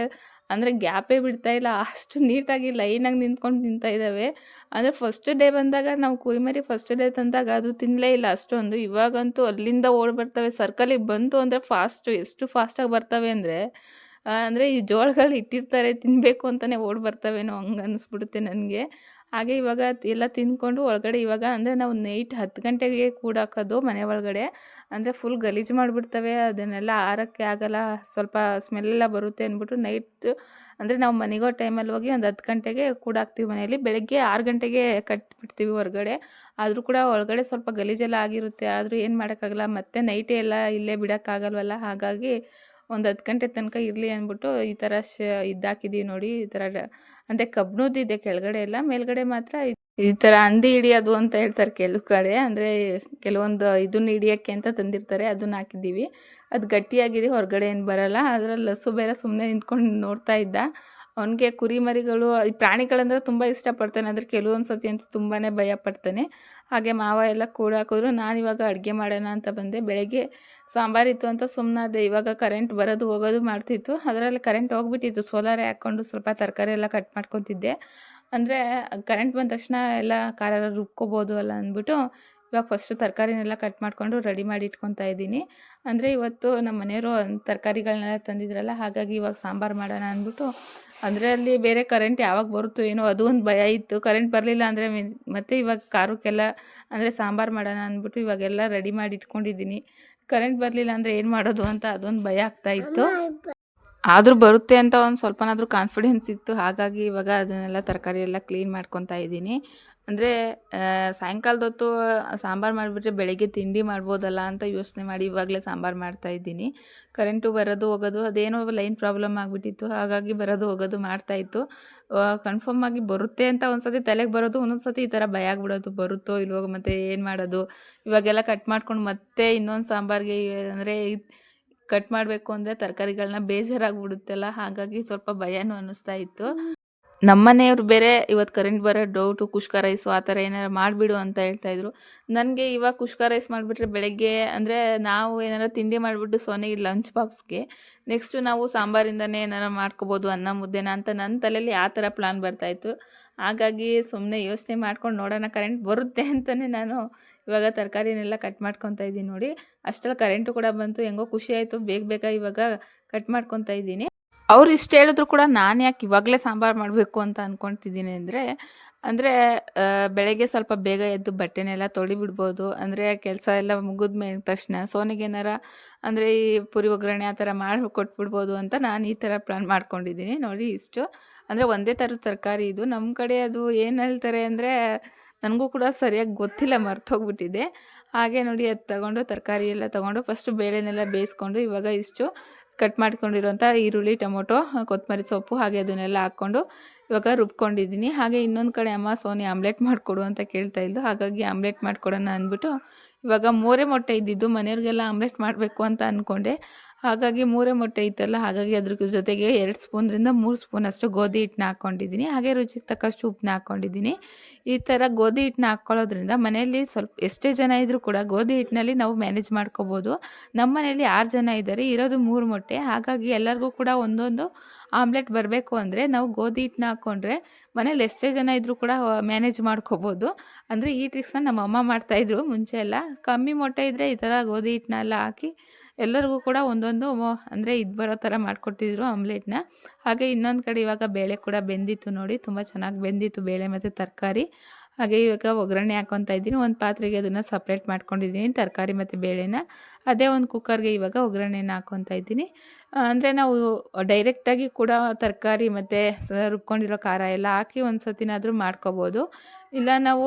Speaker 1: ಅಂದರೆ ಗ್ಯಾಪೇ ಬಿಡ್ತಾ ಇಲ್ಲ. ಅಷ್ಟು ನೀಟಾಗಿ ಲೈನಾಗಿ ನಿಂತ್ಕೊಂಡು ತಿಂತಾ ಇದ್ದಾವೆ ಅಂದರೆ ಫಸ್ಟ್ ಡೇ ಬಂದಾಗ ನಾವು ಕುರಿಮರಿ ಫಸ್ಟ್ ಡೇ ತಂದಾಗ ಅದು ತಿನ್ನಲೇ ಇಲ್ಲ ಅಷ್ಟೊಂದು. ಇವಾಗಂತೂ ಅಲ್ಲಿಂದ ಓಡಿ ಬರ್ತವೆ. ಸರ್ಕಲಿಗೆ ಬಂತು ಅಂದರೆ ಫಾಸ್ಟು ಎಷ್ಟು ಫಾಸ್ಟಾಗಿ ಬರ್ತವೆ ಅಂದರೆ ಅಂದರೆ ಈ ಜೋಳಗಳು ಇಟ್ಟಿರ್ತಾರೆ ತಿನ್ನಬೇಕು ಅಂತಲೇ ಓಡಿ ಬರ್ತವೇನೋ ಹಂಗೆ ಅನ್ನಿಸ್ಬಿಡುತ್ತೆ ನನಗೆ. ಹಾಗೆ ಇವಾಗ ಎಲ್ಲ ತಿಂದ್ಕೊಂಡು ಒಳಗಡೆ ಇವಾಗ ಅಂದರೆ ನಾವು ನೈಟ್ ಹತ್ತು ಗಂಟೆಗೆ ಕೂಡಾಕೋದು ಮನೆ ಒಳಗಡೆ. ಅಂದರೆ ಫುಲ್ ಗಲೀಜು ಮಾಡಿಬಿಡ್ತವೆ, ಅದನ್ನೆಲ್ಲ ಆರೋಕ್ಕೆ ಆಗಲ್ಲ, ಸ್ವಲ್ಪ ಸ್ಮೆಲ್ಲೆಲ್ಲ ಬರುತ್ತೆ ಅಂದ್ಬಿಟ್ಟು ನೈಟ್ ಅಂದರೆ ನಾವು ಮನೆಗೋ ಟೈಮಲ್ಲಿ ಹೋಗಿ ಒಂದು ಹತ್ತು ಗಂಟೆಗೆ ಕೂಡಾಕ್ತೀವಿ ಮನೆಯಲ್ಲಿ. ಬೆಳಗ್ಗೆ ಆರು ಗಂಟೆಗೆ ಕಟ್ಬಿಡ್ತೀವಿ ಹೊರಗಡೆ. ಆದರೂ ಕೂಡ ಒಳಗಡೆ ಸ್ವಲ್ಪ ಗಲೀಜೆಲ್ಲ ಆಗಿರುತ್ತೆ. ಆದರೂ ಏನು ಮಾಡೋಕ್ಕಾಗಲ್ಲ. ಮತ್ತೆ ನೈಟೇ ಎಲ್ಲ ಇಲ್ಲೇ ಬಿಡೋಕ್ಕಾಗಲ್ವಲ್ಲ. ಹಾಗಾಗಿ ಒಂದು ಹತ್ತು ಗಂಟೆ ತನಕ ಇರಲಿ ಅಂದ್ಬಿಟ್ಟು ಈ ಥರ ಶ ಇದ್ದಾಕಿದ್ದೀವಿ ನೋಡಿ. ಈ ಥರ ಅಂದರೆ ಕಬ್ಬಿಣದ್ದಿದೆ ಕೆಳಗಡೆ ಎಲ್ಲ, ಮೇಲ್ಗಡೆ ಮಾತ್ರ ಈ ಥರ ಹಂದಿ ಹಿಡಿಯೋದು ಅಂತ ಹೇಳ್ತಾರೆ ಕೆಲವು ಕಡೆ. ಅಂದರೆ ಕೆಲವೊಂದು ಇದನ್ನ ಹಿಡಿಯೋಕ್ಕೆ ಅಂತ ತಂದಿರ್ತಾರೆ, ಅದನ್ನ ಹಾಕಿದ್ದೀವಿ. ಅದು ಗಟ್ಟಿಯಾಗಿದೆ, ಹೊರಗಡೆ ಏನು ಬರಲ್ಲ. ಅದ್ರಲ್ಲಿ ಲಸು ಬೇರೆ ಸುಮ್ಮನೆ ನಿಂತ್ಕೊಂಡು ನೋಡ್ತಾ ಇದ್ದ. ಅವನಿಗೆ ಕುರಿಮರಿಗಳು, ಈ ಪ್ರಾಣಿಗಳಂದ್ರೆ ತುಂಬ ಇಷ್ಟಪಡ್ತಾನೆ. ಅಂದರೆ ಕೆಲವೊಂದು ಸತಿ ಅಂತೂ ತುಂಬಾ ಭಯ ಪಡ್ತಾನೆ. ಹಾಗೆ ಮಾವ ಎಲ್ಲ ಕೂಡ ಹಾಕಿದ್ರು, ನಾನು ಇವಾಗ ಅಡುಗೆ ಮಾಡೋಣ ಅಂತ ಬಂದೆ. ಬೆಳಗ್ಗೆ ಸಾಂಬಾರಿತ್ತು ಅಂತ ಸುಮ್ಮನಾದೆ ಇವಾಗ ಕರೆಂಟ್ ಬರೋದು ಹೋಗೋದು ಮಾಡ್ತಿತ್ತು. ಅದರಲ್ಲಿ ಕರೆಂಟ್ ಹೋಗ್ಬಿಟ್ಟಿತ್ತು. ಸೋಲಾರೇ ಹಾಕ್ಕೊಂಡು ಸ್ವಲ್ಪ ತರಕಾರಿ ಎಲ್ಲ ಕಟ್ ಮಾಡ್ಕೊತಿದ್ದೆ. ಅಂದರೆ ಕರೆಂಟ್ ಬಂದ ತಕ್ಷಣ ಎಲ್ಲ ಖಾರ ರುಬ್ಕೋಬೋದು ಅಲ್ಲ ಅಂದ್ಬಿಟ್ಟು ಇವಾಗ ಫಸ್ಟು ತರಕಾರಿನೆಲ್ಲ ಕಟ್ ಮಾಡಿಕೊಂಡು ರೆಡಿ ಮಾಡಿ ಇಟ್ಕೊತಾ ಇದ್ದೀನಿ. ಅಂದರೆ ಇವತ್ತು ನಮ್ಮ ಮನೆಯವರು ತರಕಾರಿಗಳನ್ನೆಲ್ಲ ತಂದಿದ್ರಲ್ಲ, ಹಾಗಾಗಿ ಇವಾಗ ಸಾಂಬಾರು ಮಾಡೋಣ ಅಂದ್ಬಿಟ್ಟು ಅಂದರೆ ಅಲ್ಲಿ ಬೇರೆ ಕರೆಂಟ್ ಯಾವಾಗ ಬರುತ್ತೋ ಏನೋ ಅದು ಒಂದು ಭಯ ಇತ್ತು. ಕರೆಂಟ್ ಬರಲಿಲ್ಲ ಅಂದರೆ ಮತ್ತೆ ಇವಾಗ ಖಾರಕ್ಕೆಲ್ಲ ಅಂದರೆ ಸಾಂಬಾರು ಮಾಡೋಣ ಅಂದ್ಬಿಟ್ಟು ಇವಾಗೆಲ್ಲ ರೆಡಿ ಮಾಡಿ ಇಟ್ಕೊಂಡಿದ್ದೀನಿ. ಕರೆಂಟ್ ಬರಲಿಲ್ಲ ಅಂದರೆ ಏನು ಮಾಡೋದು ಅಂತ ಅದೊಂದು ಭಯ ಆಗ್ತಾ ಇತ್ತು. ಆದರೂ ಬರುತ್ತೆ ಅಂತ ಒಂದು ಸ್ವಲ್ಪನಾದರೂ ಕಾನ್ಫಿಡೆನ್ಸ್ ಇತ್ತು. ಹಾಗಾಗಿ ಇವಾಗ ಅದನ್ನೆಲ್ಲ ತರಕಾರಿ ಎಲ್ಲ ಕ್ಲೀನ್ ಮಾಡ್ಕೊತಾ ಇದ್ದೀನಿ. ಅಂದರೆ ಸಾಯಂಕಾಲದ ಹೊತ್ತು ಸಾಂಬಾರು ಮಾಡಿಬಿಟ್ರೆ ಬೆಳಗ್ಗೆ ತಿಂಡಿ ಮಾಡ್ಬೋದಲ್ಲ ಅಂತ ಯೋಚನೆ ಮಾಡಿ ಇವಾಗಲೇ ಸಾಂಬಾರು ಮಾಡ್ತಾ ಇದ್ದೀನಿ. ಕರೆಂಟು ಬರೋದು ಹೋಗೋದು ಅದೇನೋ ಲೈನ್ ಪ್ರಾಬ್ಲಮ್ ಆಗಿಬಿಟ್ಟಿತ್ತು. ಹಾಗಾಗಿ ಬರೋದು ಹೋಗೋದು ಮಾಡ್ತಾಯಿತ್ತು ಕನ್ಫರ್ಮ್ ಆಗಿ ಬರುತ್ತೆ ಅಂತ ಒಂದ್ಸತಿ ತಲೆಗೆ ಬರೋದು ಒಂದೊಂದು ಸತಿ ಈ ಥರ ಭಯ ಆಗ್ಬಿಡೋದು. ಬರುತ್ತೋ ಇಲ್ವೋ ಮತ್ತೆ ಏನು ಮಾಡೋದು? ಇವಾಗೆಲ್ಲ ಕಟ್ ಮಾಡ್ಕೊಂಡು ಮತ್ತೆ ಇನ್ನೊಂದು ಸಾಂಬಾರಿಗೆ, ಅಂದರೆ ಕಟ್ ಮಾಡಬೇಕು ಅಂದರೆ ತರಕಾರಿಗಳನ್ನ ಬೇಜಾರಾಗ್ಬಿಡುತ್ತಲ್ಲ. ಹಾಗಾಗಿ ಸ್ವಲ್ಪ ಭಯನೂ ಅನ್ನಿಸ್ತಾ ಇತ್ತು. ನಮ್ಮ ಮನೆಯವ್ರು ಬೇರೆ ಇವತ್ತು ಕರೆಂಟ್ ಬರೋ ಡೌಟು ಕುಷ್ಕ ರೈಸು ಆ ಥರ ಏನಾರು ಮಾಡಿಬಿಡು ಅಂತ ಹೇಳ್ತಾಯಿದ್ರು ನನಗೆ ಇವಾಗ ಕುಷ್ಕ ರೈಸ್ ಮಾಡಿಬಿಟ್ರೆ ಬೆಳಗ್ಗೆ ಅಂದರೆ ನಾವು ಏನಾರು ತಿಂಡಿ ಮಾಡಿಬಿಟ್ಟು ಸೊನೆಗೆ ಲಂಚ್ ಬಾಕ್ಸ್ಗೆ ನೆಕ್ಸ್ಟು ನಾವು ಸಾಂಬಾರಿಂದನೇ ಏನಾರು ಮಾಡ್ಕೋಬೋದು, ಅನ್ನ ಮುದ್ದೆನ ಅಂತ ನನ್ನ ತಲೆಯಲ್ಲಿ ಆ ಥರ ಪ್ಲಾನ್ ಬರ್ತಾಯಿತ್ತು ಹಾಗಾಗಿ ಸುಮ್ಮನೆ ಯೋಚನೆ ಮಾಡ್ಕೊಂಡು ನೋಡೋಣ ಕರೆಂಟ್ ಬರುತ್ತೆ ಅಂತಲೇ ನಾನು ಇವಾಗ ತರಕಾರಿನೆಲ್ಲ ಕಟ್ ಮಾಡ್ಕೊತಾ ಇದ್ದೀನಿ ನೋಡಿ. ಅಷ್ಟರಲ್ಲಿ ಕರೆಂಟು ಕೂಡ ಬಂತು, ಹೆಂಗೋ ಖುಷಿ ಆಯಿತು, ಬೇಗ ಬೇಗ ಇವಾಗ ಕಟ್ ಮಾಡ್ಕೊತಾ ಇದ್ದೀನಿ. ಅವ್ರು ಇಷ್ಟು ಹೇಳಿದ್ರು ಕೂಡ ನಾನು ಯಾಕೆ ಇವಾಗಲೇ ಸಾಂಬಾರು ಮಾಡಬೇಕು ಅಂತ ಅಂದ್ಕೊಳ್ತಿದ್ದೀನಿ ಅಂದರೆ ಅಂದರೆ ಬೆಳಗ್ಗೆ ಸ್ವಲ್ಪ ಬೇಗ ಎದ್ದು ಬಟ್ಟೆನೆಲ್ಲ ತೊಳಿಬಿಡ್ಬೋದು. ಅಂದರೆ ಕೆಲಸ ಎಲ್ಲ ಮುಗಿದ ಮೇಲೆ ತಕ್ಷಣ ಸೋನಿಗೇನಾರ ಅಂದರೆ ಈ ಪುರಿ ಒಗ್ಗರಣೆ ಆ ಥರ ಮಾಡಿ ಕೊಟ್ಬಿಡ್ಬೋದು ಅಂತ ನಾನು ಈ ಥರ ಪ್ಲ್ಯಾನ್ ಮಾಡ್ಕೊಂಡಿದ್ದೀನಿ. ನೋಡಿ ಇಷ್ಟು. ಅಂದರೆ ಒಂದೇ ಥರದ ತರಕಾರಿ ಇದು. ನಮ್ಮ ಕಡೆ ಅದು ಏನು ಹೇಳ್ತಾರೆ ಅಂದರೆ, ನನಗೂ ಕೂಡ ಸರಿಯಾಗಿ ಗೊತ್ತಿಲ್ಲ, ಮರ್ತೋಗ್ಬಿಟ್ಟಿದೆ. ಹಾಗೆ ನೋಡಿ ಅದು ತಗೊಂಡು ತರಕಾರಿ ಎಲ್ಲ ತಗೊಂಡು ಫಸ್ಟು ಬೇಳೆನೆಲ್ಲ ಬೇಯಿಸ್ಕೊಂಡು ಇವಾಗ ಇಷ್ಟು. ಕಟ್ ಮಾಡ್ಕೊಂಡಿರುವಂಥ ಈರುಳ್ಳಿ, ಟೊಮೊಟೊ, ಕೊತ್ತಂಬರಿ ಸೊಪ್ಪು ಹಾಗೆ ಅದನ್ನೆಲ್ಲ ಹಾಕ್ಕೊಂಡು ಇವಾಗ ರುಬ್ಕೊಂಡಿದ್ದೀನಿ. ಹಾಗೆ ಇನ್ನೊಂದು ಕಡೆ ಅಮ್ಮ ಸೋನಿ ಆಮ್ಲೆಟ್ ಮಾಡಿಕೊಡು ಅಂತ ಕೇಳ್ತಾ ಇದ್ದು ಹಾಗಾಗಿ ಆಮ್ಲೆಟ್ ಮಾಡಿಕೊಡೋಣ ಅಂದ್ಬಿಟ್ಟು ಇವಾಗ ಮೂರೇ ಮೊಟ್ಟೆ ಇದ್ದಿದ್ದು ಮನೆಯವ್ರಿಗೆಲ್ಲ ಆಮ್ಲೆಟ್ ಮಾಡಬೇಕು ಅಂತ ಅಂದ್ಕೊಂಡೆ ಹಾಗಾಗಿ ಮೂರೇ ಮೊಟ್ಟೆ ಇತ್ತಲ್ಲ, ಹಾಗಾಗಿ ಅದ್ರ ಜೊತೆಗೆ ಎರಡು ಸ್ಪೂನ್ರಿಂದ ಮೂರು ಸ್ಪೂನ್ ಅಷ್ಟು ಗೋಧಿ ಹಿಟ್ಟನ್ನ ಹಾಕ್ಕೊಂಡಿದ್ದೀನಿ ಹಾಗೆ ರುಚಿಗೆ ತಕ್ಕಷ್ಟು ಉಪ್ಪನ್ನ ಹಾಕ್ಕೊಂಡಿದ್ದೀನಿ ಈ ಥರ ಗೋಧಿ ಹಿಟ್ಟನ್ನ ಹಾಕ್ಕೊಳ್ಳೋದ್ರಿಂದ ಮನೆಯಲ್ಲಿ ಸ್ವಲ್ಪ ಎಷ್ಟೇ ಜನ ಇದ್ದರೂ ಕೂಡ ಗೋಧಿ ಹಿಟ್ಟಿನಲ್ಲಿ ನಾವು ಮ್ಯಾನೇಜ್ ಮಾಡ್ಕೋಬೋದು. ನಮ್ಮ ಮನೆಯಲ್ಲಿ ಆರು ಜನ ಇದ್ದಾರೆ, ಇರೋದು ಮೂರು ಮೊಟ್ಟೆ. ಹಾಗಾಗಿ ಎಲ್ಲರಿಗೂ ಕೂಡ ಒಂದೊಂದು ಆಮ್ಲೆಟ್ ಬರಬೇಕು ಅಂದರೆ ನಾವು ಗೋಧಿ ಹಿಟ್ಟನ್ನ ಹಾಕ್ಕೊಂಡ್ರೆ ಮನೇಲಿ ಎಷ್ಟೇ ಜನ ಇದ್ದರೂ ಕೂಡ ಮ್ಯಾನೇಜ್ ಮಾಡ್ಕೋಬೋದು. ಅಂದರೆ ಈ ಟ್ರಿಕ್ಸ್ನ ನಮ್ಮ ಅಮ್ಮ ಮಾಡ್ತಾಯಿದ್ರು ಮುಂಚೆ ಎಲ್ಲ. ಕಮ್ಮಿ ಮೊಟ್ಟೆ ಇದ್ದರೆ ಈ ಥರ ಗೋಧಿ ಹಿಟ್ಟನ್ನೆಲ್ಲ ಹಾಕಿ ಎಲ್ಲರಿಗೂ ಕೂಡ ಒಂದೊಂದು ಅಂದರೆ ಇದು ಬರೋ ಥರ ಮಾಡಿಕೊಟ್ಟಿದ್ರು ಆಮ್ಲೆಟ್ನ. ಹಾಗೆ ಇನ್ನೊಂದು ಕಡೆ ಇವಾಗ ಬೇಳೆ ಕೂಡ ಬೆಂದಿತ್ತು ನೋಡಿ, ತುಂಬ ಚೆನ್ನಾಗಿ ಬೆಂದಿತ್ತು ಬೇಳೆ ಮತ್ತು ತರಕಾರಿ. ಹಾಗೆ ಇವಾಗ ಒಗ್ಗರಣೆ ಹಾಕ್ಕೊತಾ ಇದ್ದೀನಿ. ಒಂದು ಪಾತ್ರೆಗೆ ಅದನ್ನು ಸಪ್ರೇಟ್ ಮಾಡ್ಕೊಂಡಿದ್ದೀನಿ, ತರಕಾರಿ ಮತ್ತು ಬೇಳೆನ. ಅದೇ ಒಂದು ಕುಕ್ಕರ್ಗೆ ಇವಾಗ ಒಗ್ಗರಣೆನ ಹಾಕ್ಕೊತಾ ಇದ್ದೀನಿ. ಅಂದರೆ ನಾವು ಡೈರೆಕ್ಟಾಗಿ ಕೂಡ ತರಕಾರಿ ಮತ್ತು ರುಬ್ಕೊಂಡಿರೋ ಖಾರ ಎಲ್ಲ ಹಾಕಿ ಒಂದು ಸತಿನಾದರೂ ಮಾಡ್ಕೋಬೋದು. ಇಲ್ಲ ನಾವು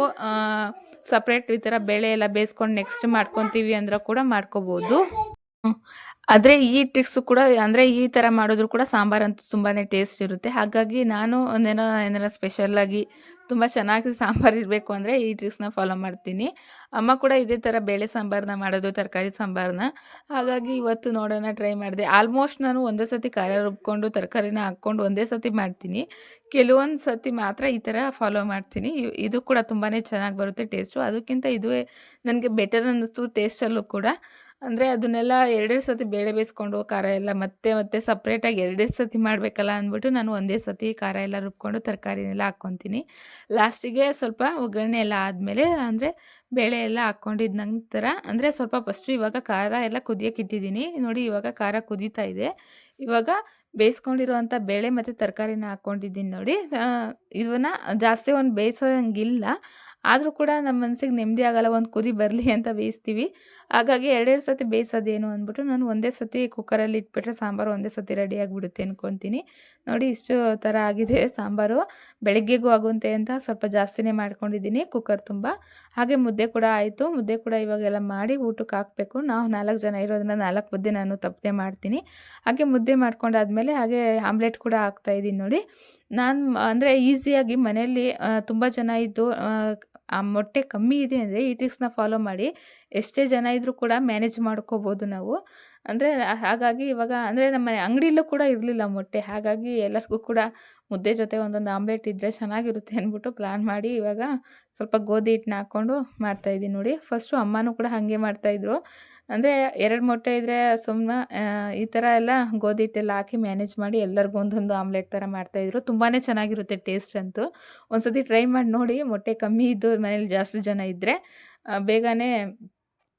Speaker 1: ಸಪ್ರೇಟ್ ಈ ಥರ ಬೇಳೆ ಎಲ್ಲ ಬೇಯಿಸ್ಕೊಂಡು ನೆಕ್ಸ್ಟ್ ಮಾಡ್ಕೊತೀವಿ ಅಂದ್ರೆ ಕೂಡ ಮಾಡ್ಕೋಬೋದು. ಆದರೆ ಈ ಟ್ರಿಕ್ಸ್ ಕೂಡ, ಅಂದರೆ ಈ ಥರ ಮಾಡಿದ್ರು ಕೂಡ ಸಾಂಬಾರಂತೂ ತುಂಬಾ ಟೇಸ್ಟ್ ಇರುತ್ತೆ. ಹಾಗಾಗಿ ನಾನು ಒಂದೇನೋ ಏನಾರ ಸ್ಪೆಷಲ್ಲಾಗಿ ತುಂಬ ಚೆನ್ನಾಗಿ ಸಾಂಬಾರು ಇರಬೇಕು ಅಂದರೆ ಈ ಟ್ರಿಕ್ಸ್ನ ಫಾಲೋ ಮಾಡ್ತೀನಿ. ಅಮ್ಮ ಕೂಡ ಇದೇ ಥರ ಬೇಳೆ ಸಾಂಬಾರನ್ನ ಮಾಡೋದು, ತರಕಾರಿ ಸಾಂಬಾರನ್ನ ಹಾಗಾಗಿ ಇವತ್ತು ನೋಡೋಣ ಟ್ರೈ ಮಾಡಿದೆ. ಆಲ್ಮೋಸ್ಟ್ ನಾನು ಒಂದೇ ಸತಿ ಖಾರ ರುಬ್ಕೊಂಡು, ತರಕಾರಿನ ಹಾಕ್ಕೊಂಡು ಒಂದೇ ಸತಿ ಮಾಡ್ತೀನಿ. ಕೆಲವೊಂದು ಸತಿ ಮಾತ್ರ ಈ ಥರ ಫಾಲೋ ಮಾಡ್ತೀನಿ. ಇದು ಕೂಡ ತುಂಬಾ ಚೆನ್ನಾಗಿ ಬರುತ್ತೆ ಟೇಸ್ಟು ಅದಕ್ಕಿಂತ ಇದುವೇ ನನಗೆ ಬೆಟರ್ ಅನ್ನಿಸ್ತು ಟೇಸ್ಟಲ್ಲೂ ಕೂಡ. ಅಂದರೆ ಅದನ್ನೆಲ್ಲ ಎರಡೆರಡು ಸತಿ ಬೇಳೆ ಬೇಯಿಸ್ಕೊಂಡು, ಖಾರ ಎಲ್ಲ ಮತ್ತೆ ಮತ್ತೆ ಸಪ್ರೇಟಾಗಿ ಎರಡೆರಡು ಸತಿ ಮಾಡಬೇಕಲ್ಲ ಅಂದ್ಬಿಟ್ಟು ನಾನು ಒಂದೇ ಸತಿ ಖಾರ ಎಲ್ಲ ರುಬ್ಕೊಂಡು, ತರಕಾರಿನೆಲ್ಲ ಹಾಕ್ಕೊತೀನಿ. ಲಾಸ್ಟಿಗೆ ಸ್ವಲ್ಪ ಒಗ್ಗರಣೆ ಎಲ್ಲ ಆದಮೇಲೆ ಅಂದರೆ ಬೇಳೆ ಎಲ್ಲ ಹಾಕ್ಕೊಂಡಿದ್ದ ನಂತರ ಅಂದರೆ ಸ್ವಲ್ಪ ಫಸ್ಟು ಇವಾಗ ಖಾರ ಎಲ್ಲ ಕುದಿಯೋಕೆ ಇಟ್ಟಿದ್ದೀನಿ. ನೋಡಿ ಇವಾಗ ಖಾರ ಕುದೀತಾ ಇದೆ. ಇವಾಗ ಬೇಯಿಸ್ಕೊಂಡಿರುವಂಥ ಬೇಳೆ ಮತ್ತು ತರಕಾರಿನ ಹಾಕ್ಕೊಂಡಿದ್ದೀನಿ ನೋಡಿ. ಇವನ್ನ ಜಾಸ್ತಿ ಒಂದು ಬೇಯಿಸೋಂಗಿಲ್ಲ ಆದರೂ ಕೂಡ ನಮ್ಮ ಮನಸ್ಸಿಗೆ ನೆಮ್ಮದಿ ಆಗಲ್ಲ, ಒಂದು ಕುದಿ ಬರಲಿ ಅಂತ ಬೇಯಿಸ್ತೀವಿ. ಹಾಗಾಗಿ ಎರಡೆರಡು ಸತಿ ಬೇಯಿಸೋದೇನು ಅಂದ್ಬಿಟ್ಟು ನಾನು ಒಂದೇ ಸತಿ ಕುಕ್ಕರಲ್ಲಿ ಇಟ್ಬಿಟ್ರೆ ಸಾಂಬಾರು ಒಂದೇ ಸತಿ ರೆಡಿ ಆಗಿಬಿಡುತ್ತೆ ಅಂದ್ಕೊತೀನಿ ನೋಡಿ ಇಷ್ಟು ಥರ ಆಗಿದೆ ಸಾಂಬಾರು. ಬೆಳಗ್ಗೆಗೂ ಆಗುವಂತೆ ಅಂತ ಸ್ವಲ್ಪ ಜಾಸ್ತಿನೇ ಮಾಡ್ಕೊಂಡಿದ್ದೀನಿ ಕುಕ್ಕರ್ ತುಂಬ. ಹಾಗೆ ಮುದ್ದೆ ಕೂಡ ಆಯಿತು. ಮುದ್ದೆ ಕೂಡ ಇವಾಗೆಲ್ಲ ಮಾಡಿ ಊಟಕ್ಕೆ ಹಾಕಬೇಕು. ನಾವು ನಾಲ್ಕು ಜನ ಇರೋದನ್ನ ನಾಲ್ಕು ಮುದ್ದೆ ನಾನು ತಪ್ಪದೆ ಮಾಡ್ತೀನಿ. ಹಾಗೆ ಮುದ್ದೆ ಮಾಡ್ಕೊಂಡಾದ್ಮೇಲೆ ಹಾಗೆ ಆಮ್ಲೆಟ್ ಕೂಡ ಹಾಕ್ತಾಯಿದ್ದೀನಿ ನೋಡಿ. ನಾನು ಅಂದರೆ ಈಸಿಯಾಗಿ ಮನೆಯಲ್ಲಿ ತುಂಬ ಜನ ಇದ್ದು, ಆ ಮೊಟ್ಟೆ ಕಮ್ಮಿ ಇದೆ ಅಂದರೆ ಈ ಟ್ರಿಕ್ಸ್ನ ಫಾಲೋ ಮಾಡಿ. ಎಷ್ಟೇ ಜನ ಇದ್ದರೂ ಕೂಡ ಮ್ಯಾನೇಜ್ ಮಾಡ್ಕೋಬೋದು ನಾವು. ಅಂದರೆ ಹಾಗಾಗಿ ಇವಾಗ ಅಂದರೆ ನಮ್ಮ ಅಂಗಡಿಯಲ್ಲೂ ಕೂಡ ಇರಲಿಲ್ಲ ಮೊಟ್ಟೆ. ಹಾಗಾಗಿ ಎಲ್ಲರಿಗೂ ಕೂಡ ಮುದ್ದೆ ಜೊತೆ ಒಂದೊಂದು ಆಮ್ಲೆಟ್ ಇದ್ದರೆ ಚೆನ್ನಾಗಿರುತ್ತೆ ಅಂದ್ಬಿಟ್ಟು ಪ್ಲ್ಯಾನ್ ಮಾಡಿ ಇವಾಗ ಸ್ವಲ್ಪ ಗೋಧಿ ಹಿಟ್ಟನ್ನ ಹಾಕ್ಕೊಂಡು ಮಾಡ್ತಾಯಿದ್ದೀನಿ ನೋಡಿ. ಫಸ್ಟು ಅಮ್ಮನೂ ಕೂಡ ಹಾಗೆ ಮಾಡ್ತಾಯಿದ್ರು ಅಂದರೆ ಎರಡು ಮೊಟ್ಟೆ ಇದ್ದರೆ ಸುಮ್ಮನೆ ಈ ಥರ ಎಲ್ಲ ಗೋಧಿ ಹಿಟ್ಟೆಲ್ಲ ಹಾಕಿ ಮ್ಯಾನೇಜ್ ಮಾಡಿ ಎಲ್ಲರಿಗೂ ಒಂದೊಂದು ಆಮ್ಲೆಟ್ ಥರ ಮಾಡ್ತಾಯಿದ್ರು ತುಂಬಾ ಚೆನ್ನಾಗಿರುತ್ತೆ ಟೇಸ್ಟ್ ಅಂತೂ. ಒಂದು ಸತಿ ಟ್ರೈ ಮಾಡಿ ನೋಡಿ, ಮೊಟ್ಟೆ ಕಮ್ಮಿ ಇದ್ದು ಮನೇಲಿ ಜಾಸ್ತಿ ಜನ ಇದ್ದರೆ ಬೇಗನೆ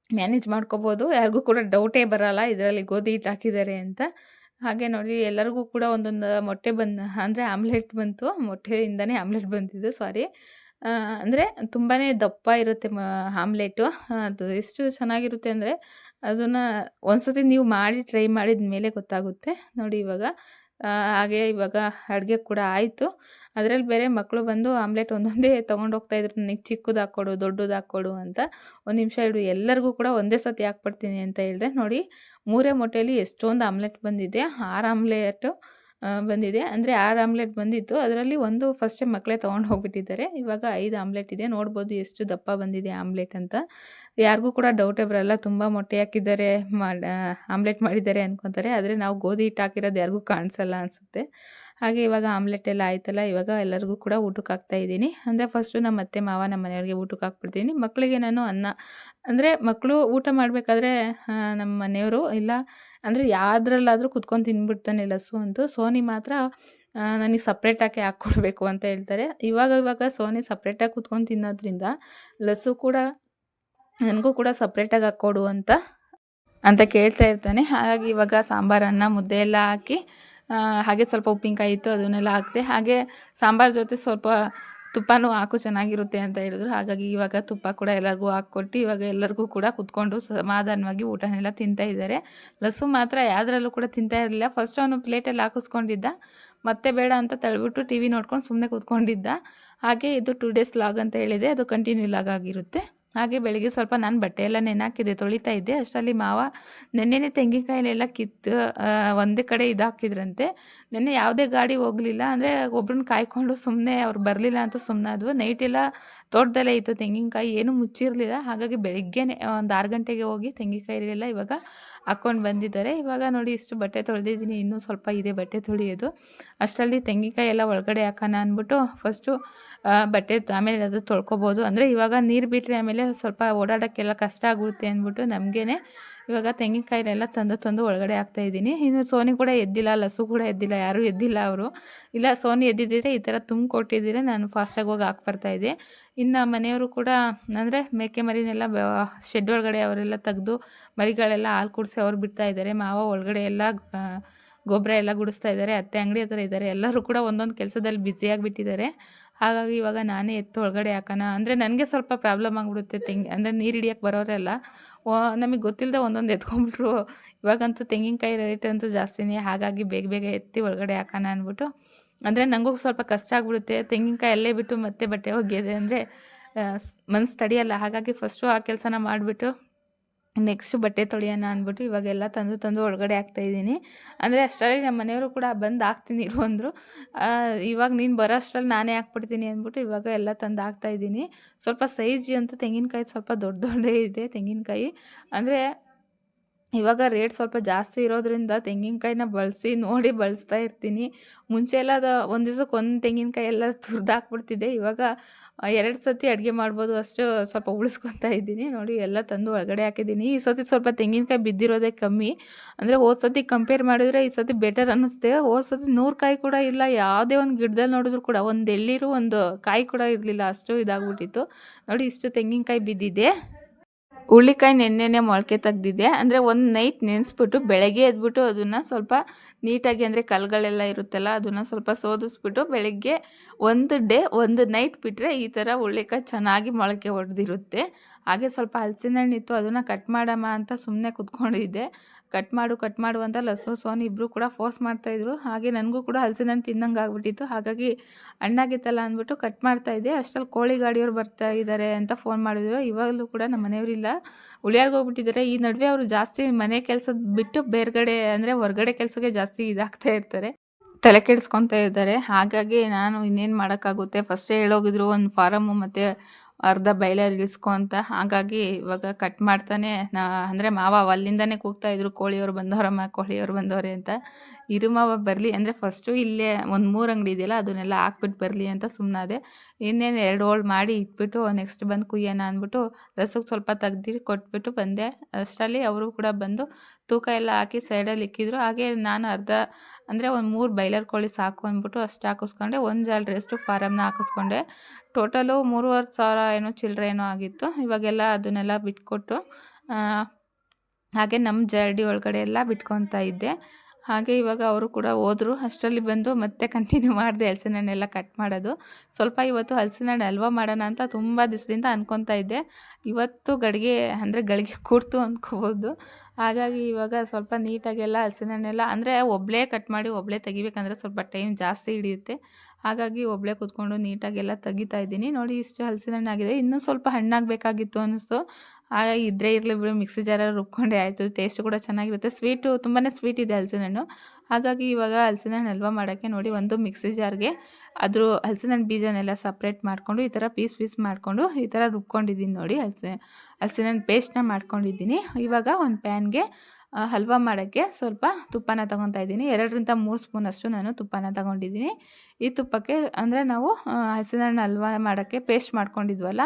Speaker 1: ಮ್ಯಾನೇಜ್ ಮಾಡ್ಕೋಬೋದು. ಯಾರಿಗೂ ಕೂಡ ಡೌಟೇ ಬರೋಲ್ಲ. ಇದರಲ್ಲಿ ಗೋಧಿ ಹಿಟ್ಟು ಹಾಕಿದ್ದಾರೆ ಅಂತ. ಹಾಗೆ ನೋಡಿ, ಎಲ್ಲರಿಗೂ ಕೂಡ ಒಂದೊಂದು ಮೊಟ್ಟೆ ಬಂದು, ಅಂದರೆ ಆಮ್ಲೆಟ್ ಬಂತು. ಮೊಟ್ಟೆಯಿಂದನೇ ಆಮ್ಲೆಟ್ ಬಂದಿದ್ದು, ಸಾರಿ. ಅಂದರೆ ತುಂಬಾ ದಪ್ಪ ಇರುತ್ತೆ ಮ, ಆಮ್ಲೆಟು. ಅದು ಎಷ್ಟು ಚೆನ್ನಾಗಿರುತ್ತೆ ಅಂದರೆ, ಅದನ್ನು ಒಂದು ಸತಿ ನೀವು ಮಾಡಿ, ಟ್ರೈ ಮಾಡಿದ ಮೇಲೆ ಗೊತ್ತಾಗುತ್ತೆ. ನೋಡಿ ಇವಾಗ ಹಾಗೆ ಇವಾಗ ಅಡುಗೆ ಕೂಡ ಆಯಿತು. ಅದರಲ್ಲಿ ಬೇರೆ ಮಕ್ಕಳು ಬಂದು ಆಮ್ಲೆಟ್ ಒಂದೊಂದೇ ತೊಗೊಂಡು ಹೋಗ್ತಾಯಿದ್ರು ನನಗೆ ಚಿಕ್ಕದು ಹಾಕ್ಕೊಡು ದೊಡ್ಡದು ಹಾಕ್ಕೊಡು ಅಂತ ಒಂದು ನಿಮಿಷ ಇಡು, ಎಲ್ಲರಿಗೂ ಕೂಡ ಒಂದೇ ಸತಿ ಹಾಕ್ಬಿಡ್ತೀನಿ ಅಂತ ಹೇಳಿದೆ. ನೋಡಿ, ಮೂರೇ ಮೊಟ್ಟೆಯಲ್ಲಿ ಎಷ್ಟೊಂದು ಆಮ್ಲೆಟ್ ಬಂದಿದೆ. ಆರು ಆಮ್ಲೆಟು ಬಂದಿದೆ. ಅಂದರೆ ಆರು ಆಮ್ಲೆಟ್ ಬಂದಿತ್ತು. ಅದರಲ್ಲಿ ಒಂದು ಫಸ್ಟೇ ಮಕ್ಕಳೇ ತೊಗೊಂಡು ಹೋಗ್ಬಿಟ್ಟಿದ್ದಾರೆ. ಇವಾಗ ಐದು ಆಮ್ಲೆಟ್ ಇದೆ. ನೋಡ್ಬೋದು ಎಷ್ಟು ದಪ್ಪ ಬಂದಿದೆ ಆಮ್ಲೆಟ್ ಅಂತ. ಯಾರಿಗೂ ಕೂಡ ಡೌಟೇ ಬರಲ್ಲ. ತುಂಬ ಮೊಟ್ಟೆ ಹಾಕಿದ್ದಾರೆ ಆಮ್ಲೆಟ್ ಮಾಡಿದ್ದಾರೆ ಅಂದ್ಕೊತಾರೆ ಆದರೆ ನಾವು ಗೋಧಿ ಹಿಟ್ಟು ಹಾಕಿರೋದು ಯಾರಿಗೂ ಕಾಣಿಸಲ್ಲ ಅನಿಸುತ್ತೆ. ಹಾಗೆ ಇವಾಗ ಆಮ್ಲೆಟ್ ಎಲ್ಲ ಆಯ್ತಲ್ಲ. ಇವಾಗ ಎಲ್ಲರಿಗೂ ಕೂಡ ಊಟಕ್ಕೆ ಹಾಕ್ತಾ ಇದ್ದೀನಿ. ಅಂದರೆ ಫಸ್ಟು ನಮ್ಮ ಅತ್ತೆ, ಮಾವ ನಮ್ಮ ಮನೆಯವ್ರಿಗೆ ಊಟಕ್ಕೆ ಹಾಕ್ಬಿಡ್ತೀನಿ. ಮಕ್ಕಳಿಗೆ ನಾನು ಅನ್ನ, ಅಂದರೆ ಮಕ್ಕಳು ಊಟ ಮಾಡಬೇಕಾದ್ರೆ ನಮ್ಮ ಮನೆಯವರು, ಇಲ್ಲ ಅಂದರೆ ಯಾವುದ್ರಲ್ಲಾದರೂ ಕುತ್ಕೊಂಡು ತಿನ್ಬಿಡ್ತಾನೆ ಲಸ್ಸು ಅಂತೂ ಸೋನಿ ಮಾತ್ರ ನನಗೆ ಸಪ್ರೇಟಾಗಿ ಹಾಕ್ಕೊಡ್ಬೇಕು ಅಂತ ಹೇಳ್ತಾರೆ. ಇವಾಗ ಇವಾಗ ಸೋನಿ ಸಪ್ರೇಟಾಗಿ ಕುತ್ಕೊಂಡು ತಿನ್ನೋದ್ರಿಂದ ಲಸ್ಸು ಕೂಡ, ನನಗೂ ಕೂಡ ಸಪ್ರೇಟಾಗಿ ಹಾಕ್ಕೊಡು ಅಂತ ಅಂತ ಕೇಳ್ತಾ ಇರ್ತಾನೆ. ಹಾಗಾಗಿ ಇವಾಗ ಸಾಂಬಾರನ್ನು ಮುದ್ದೆ ಎಲ್ಲ ಹಾಕಿ ಹಾಗೆ ಸ್ವಲ್ಪ ಉಪ್ಪಿನಕಾಯಿ ಇತ್ತು ಅದನ್ನೆಲ್ಲ ಹಾಕಿದೆ, ಹಾಗೆ ಸಾಂಬಾರು ಜೊತೆ ಸ್ವಲ್ಪ ತುಪ್ಪನೂ ಹಾಕು ಚೆನ್ನಾಗಿರುತ್ತೆ ಅಂತ ಹೇಳಿದ್ರು. ಹಾಗಾಗಿ ಇವಾಗ ತುಪ್ಪ ಕೂಡ ಎಲ್ಲರಿಗೂ ಹಾಕ್ಕೊಟ್ಟು ಇವಾಗ ಎಲ್ಲರಿಗೂ ಕೂಡ ಕುತ್ಕೊಂಡು ಸಮಾಧಾನವಾಗಿ ಊಟನೆಲ್ಲ ತಿಂತಾ ಇದ್ದಾರೆ. ಲಸ್ಸು ಮಾತ್ರ ಯಾವುದ್ರಲ್ಲೂ ಕೂಡ ತಿಂತಾ ಇರಲಿಲ್ಲ. ಫಸ್ಟ್ ಅವನು ಪ್ಲೇಟಲ್ಲಿ ಹಾಕಿಸ್ಕೊಂಡಿದ್ದ. ಮತ್ತೆ ಬೇಡ ಅಂತ ತಳ್ಬಿಟ್ಟು ಟಿ ವಿ ನೋಡ್ಕೊಂಡು ಸುಮ್ಮನೆ ಕೂತ್ಕೊಂಡಿದ್ದ. ಹಾಗೆ ಇದು ಟೂ ಡೇಸ್ ಲಾಗ್ ಅಂತ ಹೇಳಿದೆ. ಅದು ಕಂಟಿನ್ಯೂ ಲಾಗ್ ಆಗಿರುತ್ತೆ. ಹಾಗೆ ಬೆಳಿಗ್ಗೆ ಸ್ವಲ್ಪ ನಾನು ಬಟ್ಟೆ ಎಲ್ಲ ನೆನಾಕಿದೆ, ತೊಳಿತಾ ಇದ್ದೆ. ಅಷ್ಟರಲ್ಲಿ ಮಾವ ನೆನ್ನೆನೆ ತೆಂಗಿನಕಾಯಿಲೆಲ್ಲ ಕಿತ್ತು ಒಂದೇ ಕಡೆ ಇದಾಕಿದ್ರಂತೆ. ನೆನ್ನೆ ಯಾವುದೇ ಗಾಡಿ ಹೋಗಲಿಲ್ಲ ಅಂದರೆ ಒಬ್ರನ್ನ ಕಾಯ್ಕೊಂಡು ಸುಮ್ಮನೆ ಅವ್ರು ಬರಲಿಲ್ಲ ಅಂತ ಸುಮ್ಮನಾದ್ವು ಎಲ್ಲ ತೋಟದಲ್ಲೇ ಇತ್ತು ತೆಂಗಿನಕಾಯಿ, ಏನೂ ಮುಚ್ಚಿರಲಿಲ್ಲ. ಹಾಗಾಗಿ ಬೆಳಿಗ್ಗೆನೇ ಒಂದು ಆರು ಗಂಟೆಗೆ ಹೋಗಿ ತೆಂಗಿನಕಾಯಿಲೆಲ್ಲ ಇವಾಗ ಹಾಕ್ಕೊಂಡು ಬಂದಿದ್ದಾರೆ. ಇವಾಗ ನೋಡಿ ಇಷ್ಟು ಬಟ್ಟೆ ತೊಳೆದಿದ್ದೀನಿ. ಇನ್ನೂ ಸ್ವಲ್ಪ ಇದೆ ಬಟ್ಟೆ ತೊಳೆಯೋದು. ಅಷ್ಟರಲ್ಲಿ ತೆಂಗಿನಕಾಯಿ ಎಲ್ಲ ಒಳಗಡೆ ಹಾಕೋಣ ಅಂದ್ಬಿಟ್ಟು ಫಸ್ಟು ಬಟ್ಟೆ ಆಮೇಲೆ ಅದು ತೊಳ್ಕೊಬೋದು. ಅಂದರೆ ಇವಾಗ ನೀರು ಬಿಟ್ಟರೆ ಆಮೇಲೆ ಸ್ವಲ್ಪ ಓಡಾಡೋಕ್ಕೆಲ್ಲ ಕಷ್ಟ ಆಗುತ್ತೆ ಅಂದ್ಬಿಟ್ಟು ನಮಗೇ ಇವಾಗ ತೆಂಗಿನಕಾಯಿನೆಲ್ಲ ತಂದು ತಂದು ಒಳಗಡೆ ಹಾಕ್ತಾ ಇದ್ದೀನಿ. ಇನ್ನು ಸೋನಿ ಕೂಡ ಎದ್ದಿಲ್ಲ, ಲಸು ಕೂಡ ಎದ್ದಿಲ್ಲ, ಯಾರೂ ಎದ್ದಿಲ್ಲ ಅವರು. ಇಲ್ಲ, ಸೋನಿ ಎದ್ದಿದ್ದರೆ ಈ ಥರ ತುಂಬ ಕೊಟ್ಟಿದ್ದರೆ, ನಾನು ಫಾಸ್ಟಾಗಿ ಹೋಗಿ ಹಾಕ್ಬರ್ತಾಯಿದ್ದೆ ಇನ್ನು ಮನೆಯವರು ಕೂಡ ಅಂದರೆ ಮೇಕೆ ಮರಿನೆಲ್ಲ ಶೆಡ್ ಒಳಗಡೆ ಅವರೆಲ್ಲ ತೆಗೆದು ಮರಿಗಳೆಲ್ಲ ಹಾಲು ಕುಡಿಸಿ ಅವ್ರು ಬಿಡ್ತಾ ಇದ್ದಾರೆ. ಮಾವ ಒಳಗಡೆ ಎಲ್ಲ ಗೊಬ್ಬರ ಎಲ್ಲ ಗುಡಿಸ್ತಾ ಇದ್ದಾರೆ. ಅತ್ತೆ ಅಂಗಡಿ ಹತ್ರ ಇದ್ದಾರೆ. ಎಲ್ಲರೂ ಕೂಡ ಒಂದೊಂದು ಕೆಲಸದಲ್ಲಿ ಬ್ಯುಸಿಯಾಗಿಬಿಟ್ಟಿದ್ದಾರೆ ಹಾಗಾಗಿ ಇವಾಗ ನಾನೇ ಎತ್ತು ಒಳಗಡೆ ಹಾಕೋಣ. ಅಂದರೆ ನನಗೆ ಸ್ವಲ್ಪ ಪ್ರಾಬ್ಲಮ್ ಆಗಿಬಿಡುತ್ತೆ ತೆಂಗಿ, ಅಂದರೆ ನೀರು ಹಿಡಿಯೋಕ್ಕೆ ಬರೋರೆಲ್ಲ. ನಮಗೆ ಗೊತ್ತಿಲ್ಲದೆ ಒಂದೊಂದು ಎತ್ಕೊಂಡ್ಬಿಟ್ರು ಇವಾಗಂತೂ ತೆಂಗಿನಕಾಯಿ ರೇಟ್ ಅಂತೂ ಜಾಸ್ತಿನೇ. ಹಾಗಾಗಿ ಬೇಗ ಬೇಗ ಎತ್ತಿ ಒಳಗಡೆ ಹಾಕೋಣ ಅಂದ್ಬಿಟ್ಟು. ಅಂದರೆ ನನಗೂ ಸ್ವಲ್ಪ ಕಷ್ಟ ಆಗಿಬಿಡುತ್ತೆ. ತೆಂಗಿನಕಾಯಿ ಅಲ್ಲೇ ಬಿಟ್ಟು ಮತ್ತೆ ಬಟ್ಟೆ ಒಗೆಯೋದೆ ಅಂದರೆ ಮನ್ಸು ತಡೆಯಲ್ಲ. ಹಾಗಾಗಿ ಫಸ್ಟು ಆ ಕೆಲಸನ ಮಾಡಿಬಿಟ್ಟು ನೆಕ್ಸ್ಟು ಬಟ್ಟೆ ತೊಳೆಯೋಣ ಅಂದ್ಬಿಟ್ಟು ಇವಾಗೆಲ್ಲ ತಂದು ತಂದು ಒಳಗಡೆ ಹಾಕ್ತಾಯಿದ್ದೀನಿ ಅಂದರೆ ಅಷ್ಟರಲ್ಲಿ ನಮ್ಮ ಮನೆಯವರು ಕೂಡ ಬಂದು ಹಾಕ್ತೀನಿ ಇರು ಅಂದರು. ಇವಾಗ ನೀನು ಬರೋ ಅಷ್ಟರಲ್ಲಿ ನಾನೇ ಹಾಕ್ಬಿಡ್ತೀನಿ ಅಂದ್ಬಿಟ್ಟು ಇವಾಗ ಎಲ್ಲ ತಂದು ಹಾಕ್ತಾಯಿದ್ದೀನಿ ಸ್ವಲ್ಪ ಸೈಜ್ ಅಂತೂ ತೆಂಗಿನಕಾಯಿ ಸ್ವಲ್ಪ ದೊಡ್ಡ ದೊಡ್ಡದೇ ಇದೆ ತೆಂಗಿನಕಾಯಿ. ಅಂದರೆ ಇವಾಗ ರೇಟ್ ಸ್ವಲ್ಪ ಜಾಸ್ತಿ ಇರೋದ್ರಿಂದ ತೆಂಗಿನಕಾಯಿನ ಬಳಸಿ ನೋಡಿ ಬಳಸ್ತಾ ಇರ್ತೀನಿ. ಮುಂಚೆ ಎಲ್ಲ ಅದು ಒಂದು ದಿವ್ಸಕ್ಕೆ ಒಂದು ತೆಂಗಿನಕಾಯಿ ಎಲ್ಲ ತುರಿದಾಕ್ಬಿಡ್ತಿದ್ದೆ ಇವಾಗ ಎರಡು ಸತಿ ಅಡುಗೆ ಮಾಡ್ಬೋದು ಅಷ್ಟು ಸ್ವಲ್ಪ ಉಳಿಸ್ಕೊತಾ ಇದ್ದೀನಿ. ನೋಡಿ ಎಲ್ಲ ತಂದು ಒಳಗಡೆ ಹಾಕಿದ್ದೀನಿ. ಈ ಸತಿ ಸ್ವಲ್ಪ ತೆಂಗಿನಕಾಯಿ ಬಿದ್ದಿರೋದೇ ಕಮ್ಮಿ. ಅಂದರೆ ಹೋದ ಸತಿ ಕಂಪೇರ್ ಮಾಡಿದರೆ ಈ ಸತಿ ಬೆಟರ್ ಅನ್ನಿಸ್ತೆ ಹೋದ ಸತಿ ನೂರು ಕಾಯಿ ಕೂಡ ಇಲ್ಲ. ಯಾವುದೇ ಒಂದು ಗಿಡದಲ್ಲಿ ನೋಡಿದ್ರು ಕೂಡ ಒಂದು ಎಲ್ಲಿರೂ ಒಂದು ಕಾಯಿ ಕೂಡ ಇರಲಿಲ್ಲ. ಅಷ್ಟು ಇದಾಗ್ಬಿಟ್ಟಿತ್ತು. ನೋಡಿ ಇಷ್ಟು ತೆಂಗಿನಕಾಯಿ ಬಿದ್ದಿದೆ. ಹುಳ್ಳಿಕಾಯಿ ನೆನ್ನೆನೆ ಮೊಳಕೆ ತೆಗ್ದಿದ್ದೆ. ಅಂದರೆ ಒಂದು ನೈಟ್ ನೆನೆಸ್ಬಿಟ್ಟು ಬೆಳಗ್ಗೆ ಎದ್ಬಿಟ್ಟು ಅದನ್ನು ಸ್ವಲ್ಪ ನೀಟಾಗಿ ಅಂದರೆ ಕಲ್ಗಳೆಲ್ಲ ಇರುತ್ತಲ್ಲ, ಅದನ್ನು ಸ್ವಲ್ಪ ಸೋದಿಸ್ಬಿಟ್ಟು ಬೆಳಗ್ಗೆ ಒಂದು ಡೇ, ಒಂದು ನೈಟ್ ಬಿಟ್ಟರೆ ಈ ಥರ ಹುಳ್ಳಿಕಾಯಿ ಚೆನ್ನಾಗಿ ಮೊಳಕೆ ಹೊಡೆದಿರುತ್ತೆ ಹಾಗೆ ಸ್ವಲ್ಪ ಹಲಸಿನ ಹಣ್ಣಿತ್ತು ಅದನ್ನು ಕಟ್ ಮಾಡಮ್ಮ ಅಂತ ಸುಮ್ಮನೆ ಕುತ್ಕೊಂಡಿದ್ದೆ. ಕಟ್ ಮಾಡು ಕಟ್ ಮಾಡು ಅಂತ ಲಸೋ ಸೋನಿ ಇಬ್ಬರು ಕೂಡ ಫೋರ್ಸ್ ಮಾಡ್ತಾಯಿದ್ರು ಹಾಗೆ ನನಗೂ ಕೂಡ ಹಲಸಿನ ಹಣ್ಣು ತಿನ್ನಂಗೆ ಆಗ್ಬಿಟ್ಟಿತ್ತು. ಹಾಗಾಗಿ ಹಣ್ಣಾಗಿತ್ತಲ್ಲ ಅಂದ್ಬಿಟ್ಟು ಕಟ್ ಮಾಡ್ತಾಯಿದ್ದೆ ಅಷ್ಟರಲ್ಲಿ ಕೋಳಿ ಗಾಡಿಯವ್ರು ಬರ್ತಾ ಇದ್ದಾರೆ ಅಂತ ಫೋನ್ ಮಾಡಿದ್ರು. ಇವಾಗಲೂ ಕೂಡ ನಮ್ಮ ಮನೆಯವರಿಲ್ಲ ಉಳಿಯಾರ್ಗೆ ಹೋಗ್ಬಿಟ್ಟಿದ್ದಾರೆ ಈ ನಡುವೆ ಅವರು ಜಾಸ್ತಿ ಮನೆ ಕೆಲಸದ ಬಿಟ್ಟು ಬೇರೆಗಡೆ ಅಂದರೆ ಹೊರಗಡೆ ಕೆಲಸಕ್ಕೆ ಜಾಸ್ತಿ ಇದಾಗ್ತಾ ಇರ್ತಾರೆ. ತಲೆ ಕೆಡಿಸ್ಕೊತಾ ಇದ್ದಾರೆ. ಹಾಗಾಗಿ ನಾನು ಇನ್ನೇನು ಮಾಡೋಕ್ಕಾಗುತ್ತೆ? ಫಸ್ಟೇ ಹೇಳೋಗಿದ್ರು ಒಂದು ಫಾರಮ್ಮು ಮತ್ತು ಅರ್ಧ ಬೈಲರ್ ಇಳಿಸ್ಕೊ ಅಂತ. ಹಾಗಾಗಿ ಇವಾಗ ಕಟ್ ಮಾಡ್ತಾನೆ. ನಾ ಅಂದರೆ ಮಾವ ಅಲ್ಲಿಂದನೇ ಕೂಗ್ತಾ ಇದ್ರು, ಕೋಳಿಯವ್ರು ಬಂದವರಮ್ಮ, ಕೋಳಿಯವ್ರು ಬಂದವ್ರೆ ಅಂತ. ಇರು ಮಾವ ಬರಲಿ ಅಂದರೆ ಫಸ್ಟು ಇಲ್ಲೇ ಒಂದು ಮೂರು ಅಂಗಡಿ ಇದೆಯಲ್ಲ, ಅದನ್ನೆಲ್ಲ ಹಾಕ್ಬಿಟ್ಟು ಬರಲಿ ಅಂತ ಸುಮ್ಮನಾದೆ ಇನ್ನೇನು ಎರಡು ಹೋಳು ಮಾಡಿ ಇಟ್ಬಿಟ್ಟು ನೆಕ್ಸ್ಟ್ ಬಂದು ಕುಯ್ಯೋಣ ಅಂದ್ಬಿಟ್ಟು ರಸಕ್ಕೆ ಸ್ವಲ್ಪ ತೆಗ್ದು ಕೊಟ್ಬಿಟ್ಟು ಬಂದೆ. ಅಷ್ಟರಲ್ಲಿ ಅವರು ಕೂಡ ಬಂದು ತೂಕ ಎಲ್ಲ ಹಾಕಿ ಸೈಡಲ್ಲಿ ಇಕ್ಕಿದ್ರು. ಹಾಗೆ ನಾನು ಅರ್ಧ ಅಂದರೆ ಒಂದು ಮೂರು ಬೈಲರ್ ಕೋಳಿ ಸಾಕು ಅಂದ್ಬಿಟ್ಟು ಅಷ್ಟು ಹಾಕಿಸ್ಕೊಂಡೆ. ಒಂದು ಜಾಲ್ರಿ ಫಾರಮ್ನ ಹಾಕಿಸ್ಕೊಂಡೆ. ಟೋಟಲು ಮೂರುವರೆ ಸಾವಿರ ಏನೋ ಚಿಲ್ಲರೆ ಏನೋ ಆಗಿತ್ತು. ಇವಾಗೆಲ್ಲ ಅದನ್ನೆಲ್ಲ ಬಿಟ್ಕೊಟ್ಟು ಹಾಗೆ ನಮ್ಮ ಜರ್ಡಿ ಒಳಗಡೆ ಎಲ್ಲ ಬಿಟ್ಕೊತಾ ಇದ್ದೆ. ಹಾಗೆ ಇವಾಗ ಅವರು ಕೂಡ ಹೋದರು. ಅಷ್ಟರಲ್ಲಿ ಬಂದು ಮತ್ತೆ ಕಂಟಿನ್ಯೂ ಮಾಡಿದೆ ಹಲಸಿನ ಹಣ್ಣೆಲ್ಲ ಕಟ್ ಮಾಡೋದು. ಸ್ವಲ್ಪ ಇವತ್ತು ಹಲಸಿನ ಹಣ್ಣು ಹಲ್ವಾ ಮಾಡೋಣ ಅಂತ ತುಂಬ ದಿವಸದಿಂದ ಅಂದ್ಕೊತಾ ಇದ್ದೆ. ಇವತ್ತು ಗಡಿಗೆ, ಅಂದರೆ ಗಳಿಗೆ ಕೂರ್ತು ಅಂದ್ಕೋಬೋದು ಹಾಗಾಗಿ ಇವಾಗ ಸ್ವಲ್ಪ ನೀಟಾಗೆಲ್ಲ ಹಲಸಿನ ಹಣ್ಣೆಲ್ಲ ಅಂದರೆ ಒಬ್ಬಳೇ ಕಟ್ ಮಾಡಿ ಒಬ್ಬಳೇ ತೆಗಿಬೇಕಂದ್ರೆ ಸ್ವಲ್ಪ ಟೈಮ್ ಜಾಸ್ತಿ ಹಿಡಿಯುತ್ತೆ. ಹಾಗಾಗಿ ಒಬ್ಬಳೇ ಕೂತ್ಕೊಂಡು ನೀಟಾಗೆಲ್ಲ ತೆಗಿತಾ ಇದ್ದೀನಿ. ನೋಡಿ ಇಷ್ಟು ಹಲಸಿನ ಹಣ್ಣಾಗಿದೆ ಇನ್ನೂ ಸ್ವಲ್ಪ ಹಣ್ಣಾಗಬೇಕಾಗಿತ್ತು ಅನ್ನಿಸ್ತು. ಹಾಗಾಗಿ ಇದ್ದರೆ ಇರಲಿ ಬಿಡು ಮಿಕ್ಸಿ ಜಾರಲ್ಲಿ ರುಬ್ಕೊಂಡೆ ಆಯಿತು ಟೇಸ್ಟ್ ಕೂಡ ಚೆನ್ನಾಗಿರುತ್ತೆ. ಸ್ವೀಟು ತುಂಬಾ ಸ್ವೀಟ್ ಇದೆ ಹಲಸಿನ ಹಣ್ಣು ಹಾಗಾಗಿ ಇವಾಗ ಹಲಸಿನ ಹಣ್ಣು ಹಲ್ವಾ ಮಾಡೋಕ್ಕೆ ನೋಡಿ ಒಂದು ಮಿಕ್ಸಿ ಜಾರ್ಗೆ ಅದ್ರ ಹಲಸಿನ ಹಣ್ಣು ಬೀಜನೆಲ್ಲ ಸಪ್ರೇಟ್ ಮಾಡಿಕೊಂಡು, ಈ ಥರ ಪೀಸ್ ಪೀಸ್ ಮಾಡಿಕೊಂಡು, ಈ ಥರ ರುಬ್ಕೊಂಡಿದ್ದೀನಿ ನೋಡಿ ಹಲಸಿ ಹಲಸಿನ ಹಣ್ಣು ಪೇಸ್ಟ್ನ ಮಾಡ್ಕೊಂಡಿದ್ದೀನಿ. ಇವಾಗ ಒಂದು ಪ್ಯಾನ್ಗೆ ಹಲ್ವಾ ಮಾಡೋಕ್ಕೆ ಸ್ವಲ್ಪ ತುಪ್ಪನ ತೊಗೊತಾ ಇದ್ದೀನಿ. ಎರಡರಿಂದ ಮೂರು ಸ್ಪೂನಷ್ಟು ನಾನು ತುಪ್ಪನ ತಗೊಂಡಿದ್ದೀನಿ. ಈ ತುಪ್ಪಕ್ಕೆ ಅಂದರೆ ನಾವು ಹಸಿನ ಹಣ್ಣು ಹಲ್ವಾ ಮಾಡೋಕ್ಕೆ ಪೇಸ್ಟ್ ಮಾಡ್ಕೊಂಡಿದ್ವಲ್ಲ,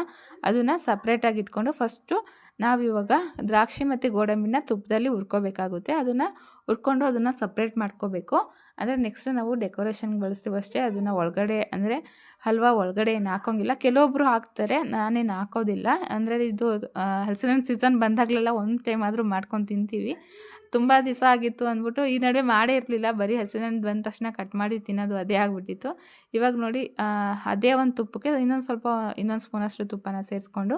Speaker 1: ಅದನ್ನು ಸಪ್ರೇಟಾಗಿ ಇಟ್ಕೊಂಡು ಫಸ್ಟು ನಾವಿವಾಗ ದ್ರಾಕ್ಷಿ ಮತ್ತು ಗೋಡಂಬಿನ ತುಪ್ಪದಲ್ಲಿ ಹುರ್ಕೋಬೇಕಾಗುತ್ತೆ. ಅದನ್ನು ಹುರ್ಕೊಂಡು ಅದನ್ನು ಸಪ್ರೇಟ್ ಮಾಡ್ಕೋಬೇಕು. ಅಂದರೆ ನೆಕ್ಸ್ಟ್ ನಾವು ಡೆಕೋರೇಷನ್ಗೆ ಬಳಸ್ತೀವಷ್ಟೇ ಅದನ್ನು ಒಳಗಡೆ ಅಂದರೆ ಹಲ್ವಾ ಒಳಗಡೆ ಏನು ಹಾಕೋಂಗಿಲ್ಲ. ಕೆಲವೊಬ್ಬರು ಹಾಕ್ತಾರೆ, ನಾನೇನು ಹಾಕೋದಿಲ್ಲ. ಅಂದರೆ ಇದು ಹಲಸಿನ ಸೀಸನ್ ಬಂದಾಗಲೆಲ್ಲ ಒಂದು ಟೈಮ್ ಆದರೂ ಮಾಡ್ಕೊಂಡು ತಿಂತೀವಿ. ತುಂಬ ದಿವಸ ಆಗಿತ್ತು ಅಂದ್ಬಿಟ್ಟು ಈ ನಡುವೆ ಮಾಡೇ ಇರಲಿಲ್ಲ. ಬರೀ ಹಸಿನ ಬಂದ ತಕ್ಷಣ ಕಟ್ ಮಾಡಿ ತಿನ್ನೋದು ಅದೇ ಆಗಿಬಿಟ್ಟಿತ್ತು. ಇವಾಗ ನೋಡಿ ಅದೇ ಒಂದು ತುಪ್ಪಕ್ಕೆ ಇನ್ನೊಂದು ಸ್ವಲ್ಪ, ಇನ್ನೊಂದು ಸ್ಪೂನಷ್ಟು ತುಪ್ಪನ ಸೇರಿಸ್ಕೊಂಡು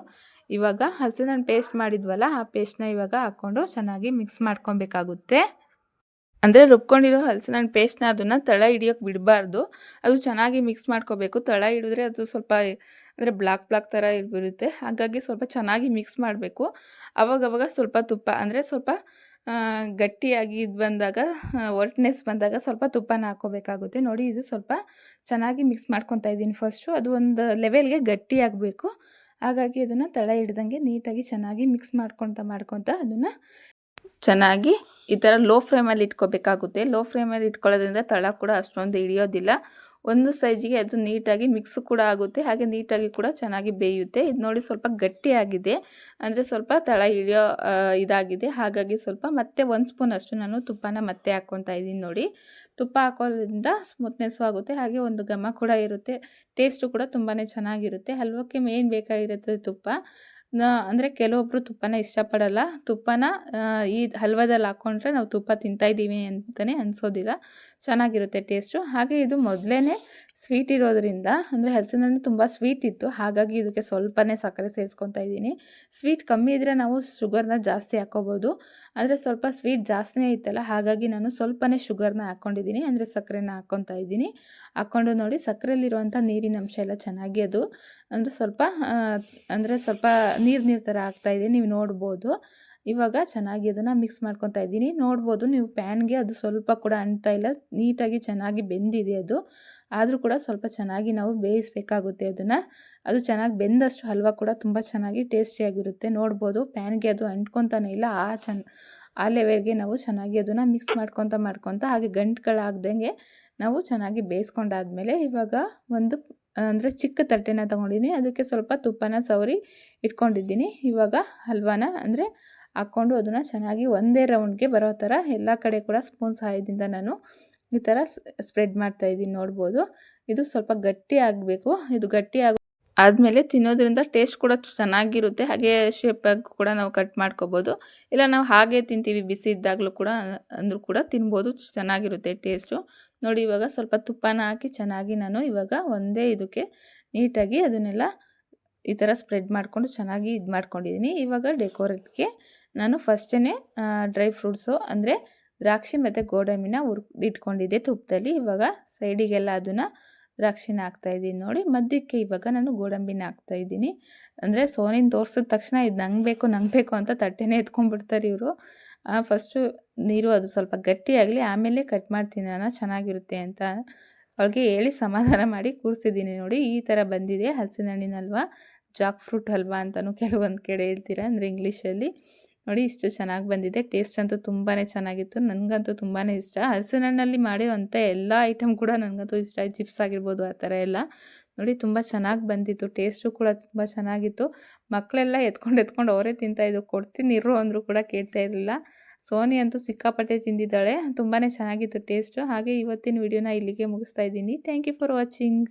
Speaker 1: ಇವಾಗ ಹಣ್ಣು ಪೇಸ್ಟ್ ಮಾಡಿದ್ವಲ್ಲ, ಆ ಪೇಸ್ಟ್ನ ಇವಾಗ ಹಾಕ್ಕೊಂಡು ಚೆನ್ನಾಗಿ ಮಿಕ್ಸ್ ಮಾಡ್ಕೊಬೇಕಾಗುತ್ತೆ. ಅಂದರೆ ರುಬ್ಕೊಂಡಿರೋ ಹಲಸಿನ ಹಣ್ಣು ಪೇಸ್ಟ್ನ ಅದನ್ನು ತಳ ಹಿಡಿಯೋಕೆ ಬಿಡಬಾರ್ದು. ಅದು ಚೆನ್ನಾಗಿ ಮಿಕ್ಸ್ ಮಾಡ್ಕೋಬೇಕು. ತಳ ಹಿಡಿದ್ರೆ ಅದು ಸ್ವಲ್ಪ, ಅಂದರೆ ಬ್ಲಾಕ್ ಬ್ಲಾಕ್ ಥರ ಇರ್ಬಿರುತ್ತೆ ಹಾಗಾಗಿ ಸ್ವಲ್ಪ ಚೆನ್ನಾಗಿ ಮಿಕ್ಸ್ ಮಾಡಬೇಕು. ಅವಾಗವಾಗ ಸ್ವಲ್ಪ ತುಪ್ಪ, ಅಂದರೆ ಸ್ವಲ್ಪ ಗಟ್ಟಿಯಾಗಿ ಇದು ಬಂದಾಗ ಒರ್ಟ್ನೆಸ್ ಬಂದಾಗ ಸ್ವಲ್ಪ ತುಪ್ಪನ ಹಾಕೋಬೇಕಾಗುತ್ತೆ. ನೋಡಿ, ಇದು ಸ್ವಲ್ಪ ಚೆನ್ನಾಗಿ ಮಿಕ್ಸ್ ಮಾಡ್ಕೊತಾ ಇದ್ದೀನಿ ಫಸ್ಟು ಅದು ಒಂದು ಲೆವೆಲ್ಗೆ ಗಟ್ಟಿಯಾಗಬೇಕು ಹಾಗಾಗಿ ಅದನ್ನು ತಳ ಹಿಡ್ದಂಗೆ ನೀಟಾಗಿ ಚೆನ್ನಾಗಿ ಮಿಕ್ಸ್ ಮಾಡ್ಕೊತ ಮಾಡ್ಕೊತ ಅದನ್ನು ಚೆನ್ನಾಗಿ ಈ ಥರ ಲೋ ಫ್ಲೇಮಲ್ಲಿ ಇಟ್ಕೋಬೇಕಾಗುತ್ತೆ. ಲೋ ಫ್ಲೇಮಲ್ಲಿ ಇಟ್ಕೊಳ್ಳೋದ್ರಿಂದ ತಳ ಕೂಡ ಅಷ್ಟೊಂದು ಹಿಡಿಯೋದಿಲ್ಲ. ಒಂದು ಸೈಜಿಗೆ ಅದು ನೀಟಾಗಿ ಮಿಕ್ಸ್ ಕೂಡ ಆಗುತ್ತೆ. ಹಾಗೆ ನೀಟಾಗಿ ಕೂಡ ಚೆನ್ನಾಗಿ ಬೇಯುತ್ತೆ. ಇದು ನೋಡಿ ಸ್ವಲ್ಪ ಗಟ್ಟಿಯಾಗಿದೆ. ಅಂದರೆ ಸ್ವಲ್ಪ ತಳ ಹಿಡಿಯೋ ಇದಾಗಿದೆ. ಹಾಗಾಗಿ ಸ್ವಲ್ಪ ಮತ್ತೆ ಒಂದು ಸ್ಪೂನ್ ಅಷ್ಟು ನಾನು ತುಪ್ಪನ ಮತ್ತೆ ಹಾಕ್ಕೊತಾ ಇದ್ದೀನಿ ನೋಡಿ. ತುಪ್ಪ ಹಾಕೋದ್ರಿಂದ ಸ್ಮೂತ್ನೆಸ್ಸು ಆಗುತ್ತೆ, ಹಾಗೆ ಒಂದು ಘಮ ಕೂಡ ಇರುತ್ತೆ. ಟೇಸ್ಟು ಕೂಡ ತುಂಬಾ ಚೆನ್ನಾಗಿರುತ್ತೆ. ಹಲ್ವಕ್ಕೆ ಮೇನ್ ಬೇಕಾಗಿರುತ್ತೆ ತುಪ್ಪ. ಅಂದರೆ ಕೆಲವೊಬ್ಬರು ತುಪ್ಪನ ಇಷ್ಟಪಡಲ್ಲ. ತುಪ್ಪನ ಈ ಹಲ್ವದಲ್ಲಿ ಹಾಕ್ಕೊಂಡ್ರೆ ನಾವು ತುಪ್ಪ ತಿಂತಾಯಿದ್ದೀವಿ ಅಂತಲೇ ಅನಿಸೋದಿಲ್ಲ. ಚೆನ್ನಾಗಿರುತ್ತೆ ಟೇಸ್ಟು. ಹಾಗೆ ಇದು ಮೊದಲೇ ಸ್ವೀಟ್ ಇರೋದರಿಂದ, ಅಂದರೆ ಹಲಸಿನ ತುಂಬ ಸ್ವೀಟ್ ಇತ್ತು. ಹಾಗಾಗಿ ಇದಕ್ಕೆ ಸ್ವಲ್ಪನೇ ಸಕ್ಕರೆ ಸೇರಿಸ್ಕೊತಾ ಇದ್ದೀನಿ. ಸ್ವೀಟ್ ಕಮ್ಮಿ ಇದ್ದರೆ ನಾವು ಶುಗರ್ನ ಜಾಸ್ತಿ ಹಾಕ್ಕೋಬೋದು ಅಂದರೆ ಸ್ವಲ್ಪ ಸ್ವೀಟ್ ಜಾಸ್ತಿನೇ ಇತ್ತಲ್ಲ, ಹಾಗಾಗಿ ನಾನು ಸ್ವಲ್ಪನೇ ಶುಗರ್ನ ಹಾಕ್ಕೊಂಡಿದ್ದೀನಿ ಅಂದರೆ ಸಕ್ಕರೆನ ಹಾಕ್ಕೊತಾ ಇದ್ದೀನಿ. ಹಾಕ್ಕೊಂಡು ನೋಡಿ ಸಕ್ಕರೆಯಲ್ಲಿರುವಂಥ ನೀರಿನ ಅಂಶ ಎಲ್ಲ ಚೆನ್ನಾಗಿ ಅದು, ಅಂದರೆ ಸ್ವಲ್ಪ ಅಂದರೆ ಸ್ವಲ್ಪ ನೀರು ನೀರು ಥರ ಆಗ್ತಾಯಿದೆ ನೀವು ನೋಡ್ಬೋದು. ಇವಾಗ ಚೆನ್ನಾಗಿ ಅದನ್ನು ಮಿಕ್ಸ್ ಮಾಡ್ಕೊತಾ ಇದ್ದೀನಿ. ನೋಡ್ಬೋದು ನೀವು ಪ್ಯಾನ್ಗೆ ಅದು ಸ್ವಲ್ಪ ಕೂಡ ಅಂಟ್ತಾ ಇಲ್ಲ. ನೀಟಾಗಿ ಚೆನ್ನಾಗಿ ಬೆಂದಿದೆ ಅದು. ಆದರೂ ಕೂಡ ಸ್ವಲ್ಪ ಚೆನ್ನಾಗಿ ನಾವು ಬೇಯಿಸಬೇಕಾಗುತ್ತೆ ಅದನ್ನು. ಅದು ಚೆನ್ನಾಗಿ ಬೆಂದಷ್ಟು ಹಲ್ವ ಕೂಡ ತುಂಬ ಚೆನ್ನಾಗಿ ಟೇಸ್ಟಿಯಾಗಿರುತ್ತೆ ನೋಡ್ಬೋದು ಪ್ಯಾನ್ಗೆ ಅದು ಅಂಟ್ಕೊತಾನೆ ಇಲ್ಲ. ಆ ಚೆನ್ನ ಆ ಲೆವೆಲ್ಗೆ ನಾವು ಚೆನ್ನಾಗಿ ಅದನ್ನು ಮಿಕ್ಸ್ ಮಾಡ್ಕೊತ ಮಾಡ್ಕೊತ ಹಾಗೆ ಗಂಟುಗಳಾಗ್ದಂಗೆ ನಾವು ಚೆನ್ನಾಗಿ ಬೇಯಿಸ್ಕೊಂಡಾದ್ಮೇಲೆ ಇವಾಗ ಒಂದು, ಅಂದರೆ ಚಿಕ್ಕ ತಟ್ಟೆನ ತೊಗೊಂಡಿದ್ದೀನಿ. ಅದಕ್ಕೆ ಸ್ವಲ್ಪ ತುಪ್ಪನ ಸವರಿ ಇಟ್ಕೊಂಡಿದ್ದೀನಿ. ಇವಾಗ ಹಲ್ವಾನ, ಅಂದರೆ ಹಾಕ್ಕೊಂಡು ಅದನ್ನು ಚೆನ್ನಾಗಿ ಒಂದೇ ರೌಂಡ್ಗೆ ಬರೋ ಥರ ಎಲ್ಲ ಕಡೆ ಕೂಡ ಸ್ಪೂನ್ ಸಹಾಯದಿಂದ ನಾನು ಈ ಥರ ಸ್ಪ್ರೆಡ್ ಮಾಡ್ತಾ ಇದ್ದೀನಿ ನೋಡ್ಬೋದು. ಇದು ಸ್ವಲ್ಪ ಗಟ್ಟಿ ಆಗಬೇಕು. ಇದು ಗಟ್ಟಿ ಆಗ, ಆದಮೇಲೆ ತಿನ್ನೋದ್ರಿಂದ ಟೇಸ್ಟ್ ಕೂಡ ಚೆನ್ನಾಗಿರುತ್ತೆ. ಹಾಗೆ ಶೇಪಾಗಿ ಕೂಡ ನಾವು ಕಟ್ ಮಾಡ್ಕೋಬೋದು. ಇಲ್ಲ ನಾವು ಹಾಗೆ ತಿಂತೀವಿ, ಬಿಸಿ ಇದ್ದಾಗಲೂ ಕೂಡ ಅಂದರೂ ಕೂಡ ತಿನ್ಬೋದು. ಚೆನ್ನಾಗಿರುತ್ತೆ ಟೇಸ್ಟು. ನೋಡಿ ಇವಾಗ ಸ್ವಲ್ಪ ತುಪ್ಪನ ಹಾಕಿ ಚೆನ್ನಾಗಿ ನಾನು ಇವಾಗ ಒಂದೇ ಇದಕ್ಕೆ ನೀಟಾಗಿ ಅದನ್ನೆಲ್ಲ ಈ ಥರ ಸ್ಪ್ರೆಡ್ ಮಾಡಿಕೊಂಡು ಚೆನ್ನಾಗಿ ಇದು ಮಾಡ್ಕೊಂಡಿದ್ದೀನಿ ಇವಾಗ ಡೆಕೋರೇಟ್ಗೆ ನಾನು ಫಸ್ಟೇ ಡ್ರೈ ಫ್ರೂಟ್ಸು ಅಂದರೆ ದ್ರಾಕ್ಷಿ ಮತ್ತು ಗೋಡಂಬಿನ ಹುರಿದಿಟ್ಕೊಂಡಿದ್ದೆ ತುಪ್ಪದಲ್ಲಿ ಇವಾಗ ಸೈಡಿಗೆಲ್ಲ ಅದನ್ನು ದ್ರಾಕ್ಷಿನ ಹಾಕ್ತಾಯಿದ್ದೀನಿ ನೋಡಿ. ಮಧ್ಯಕ್ಕೆ ಇವಾಗ ನಾನು ಗೋಡಂಬಿನ ಹಾಕ್ತಾಯಿದ್ದೀನಿ ಅಂದರೆ ಸೋನಿನ ತೋರಿಸಿದ ತಕ್ಷಣ ಇದು ನಂಗೆ ಬೇಕು ನಂಗೆ ಬೇಕು ಅಂತ ತಟ್ಟೆನೇ ಎತ್ಕೊಂಡ್ಬಿಡ್ತಾರೆ ಇವರು. ಫಸ್ಟು ನೀರು ಅದು ಸ್ವಲ್ಪ ಗಟ್ಟಿಯಾಗಲಿ ಆಮೇಲೆ ಕಟ್ ಮಾಡ್ತೀನಿ ನಾನು, ಚೆನ್ನಾಗಿರುತ್ತೆ ಅಂತ. ಅವಳಿಗೆ ಹೇಳಿ ಸಮಾಧಾನ ಮಾಡಿ ಕೂರಿಸಿದ್ದೀನಿ ನೋಡಿ. ಈ ಥರ ಬಂದಿದೆ ಹಲಸಿನ ಹಣ್ಣಿನ ಜಾಕ್ ಫ್ರೂಟ್ ಹಲ್ವಾ ಅಂತಲೂ ಕೆಲವೊಂದು ಕಡೆ ಹೇಳ್ತೀರಾ, ಅಂದರೆ ಇಂಗ್ಲೀಷಲ್ಲಿ ನೋಡಿ ಇಷ್ಟು ಚೆನ್ನಾಗಿ ಬಂದಿದೆ. ಟೇಸ್ಟ್ ಅಂತೂ ತುಂಬಾ ಚೆನ್ನಾಗಿತ್ತು. ನನಗಂತೂ ತುಂಬಾ ಇಷ್ಟ. ಹಲಸಿನ ಹಣ್ಣಲ್ಲಿ ಮಾಡಿರುವಂಥ ಎಲ್ಲ ಐಟಮ್ ಕೂಡ ನನಗಂತೂ ಇಷ್ಟ. ಚಿಪ್ಸ್ ಆಗಿರ್ಬೋದು, ಆ ಥರ ಎಲ್ಲ. ನೋಡಿ ತುಂಬ ಚೆನ್ನಾಗಿ ಬಂದಿತ್ತು. ಟೇಸ್ಟು ಕೂಡ ತುಂಬ ಚೆನ್ನಾಗಿತ್ತು. ಮಕ್ಕಳೆಲ್ಲ ಎತ್ಕೊಂಡು ಎತ್ಕೊಂಡು ಅವರೇ ತಿಂತಾಯಿದ್ರು ಕೊಡ್ತೀನಿರು ಅಂದರೂ ಕೂಡ ಕೇಳ್ತಾ ಇರಲಿಲ್ಲ. ಸೋನಿ ಅಂತೂ ಸಿಕ್ಕಾಪಟ್ಟೆ ತಿಂದಿದ್ದಾಳೆ. ತುಂಬಾ ಚೆನ್ನಾಗಿತ್ತು ಟೇಸ್ಟು ಹಾಗೆ ಇವತ್ತಿನ ವಿಡಿಯೋನ ಇಲ್ಲಿಗೆ ಮುಗಿಸ್ತಾ ಇದ್ದೀನಿ. Thank you for watching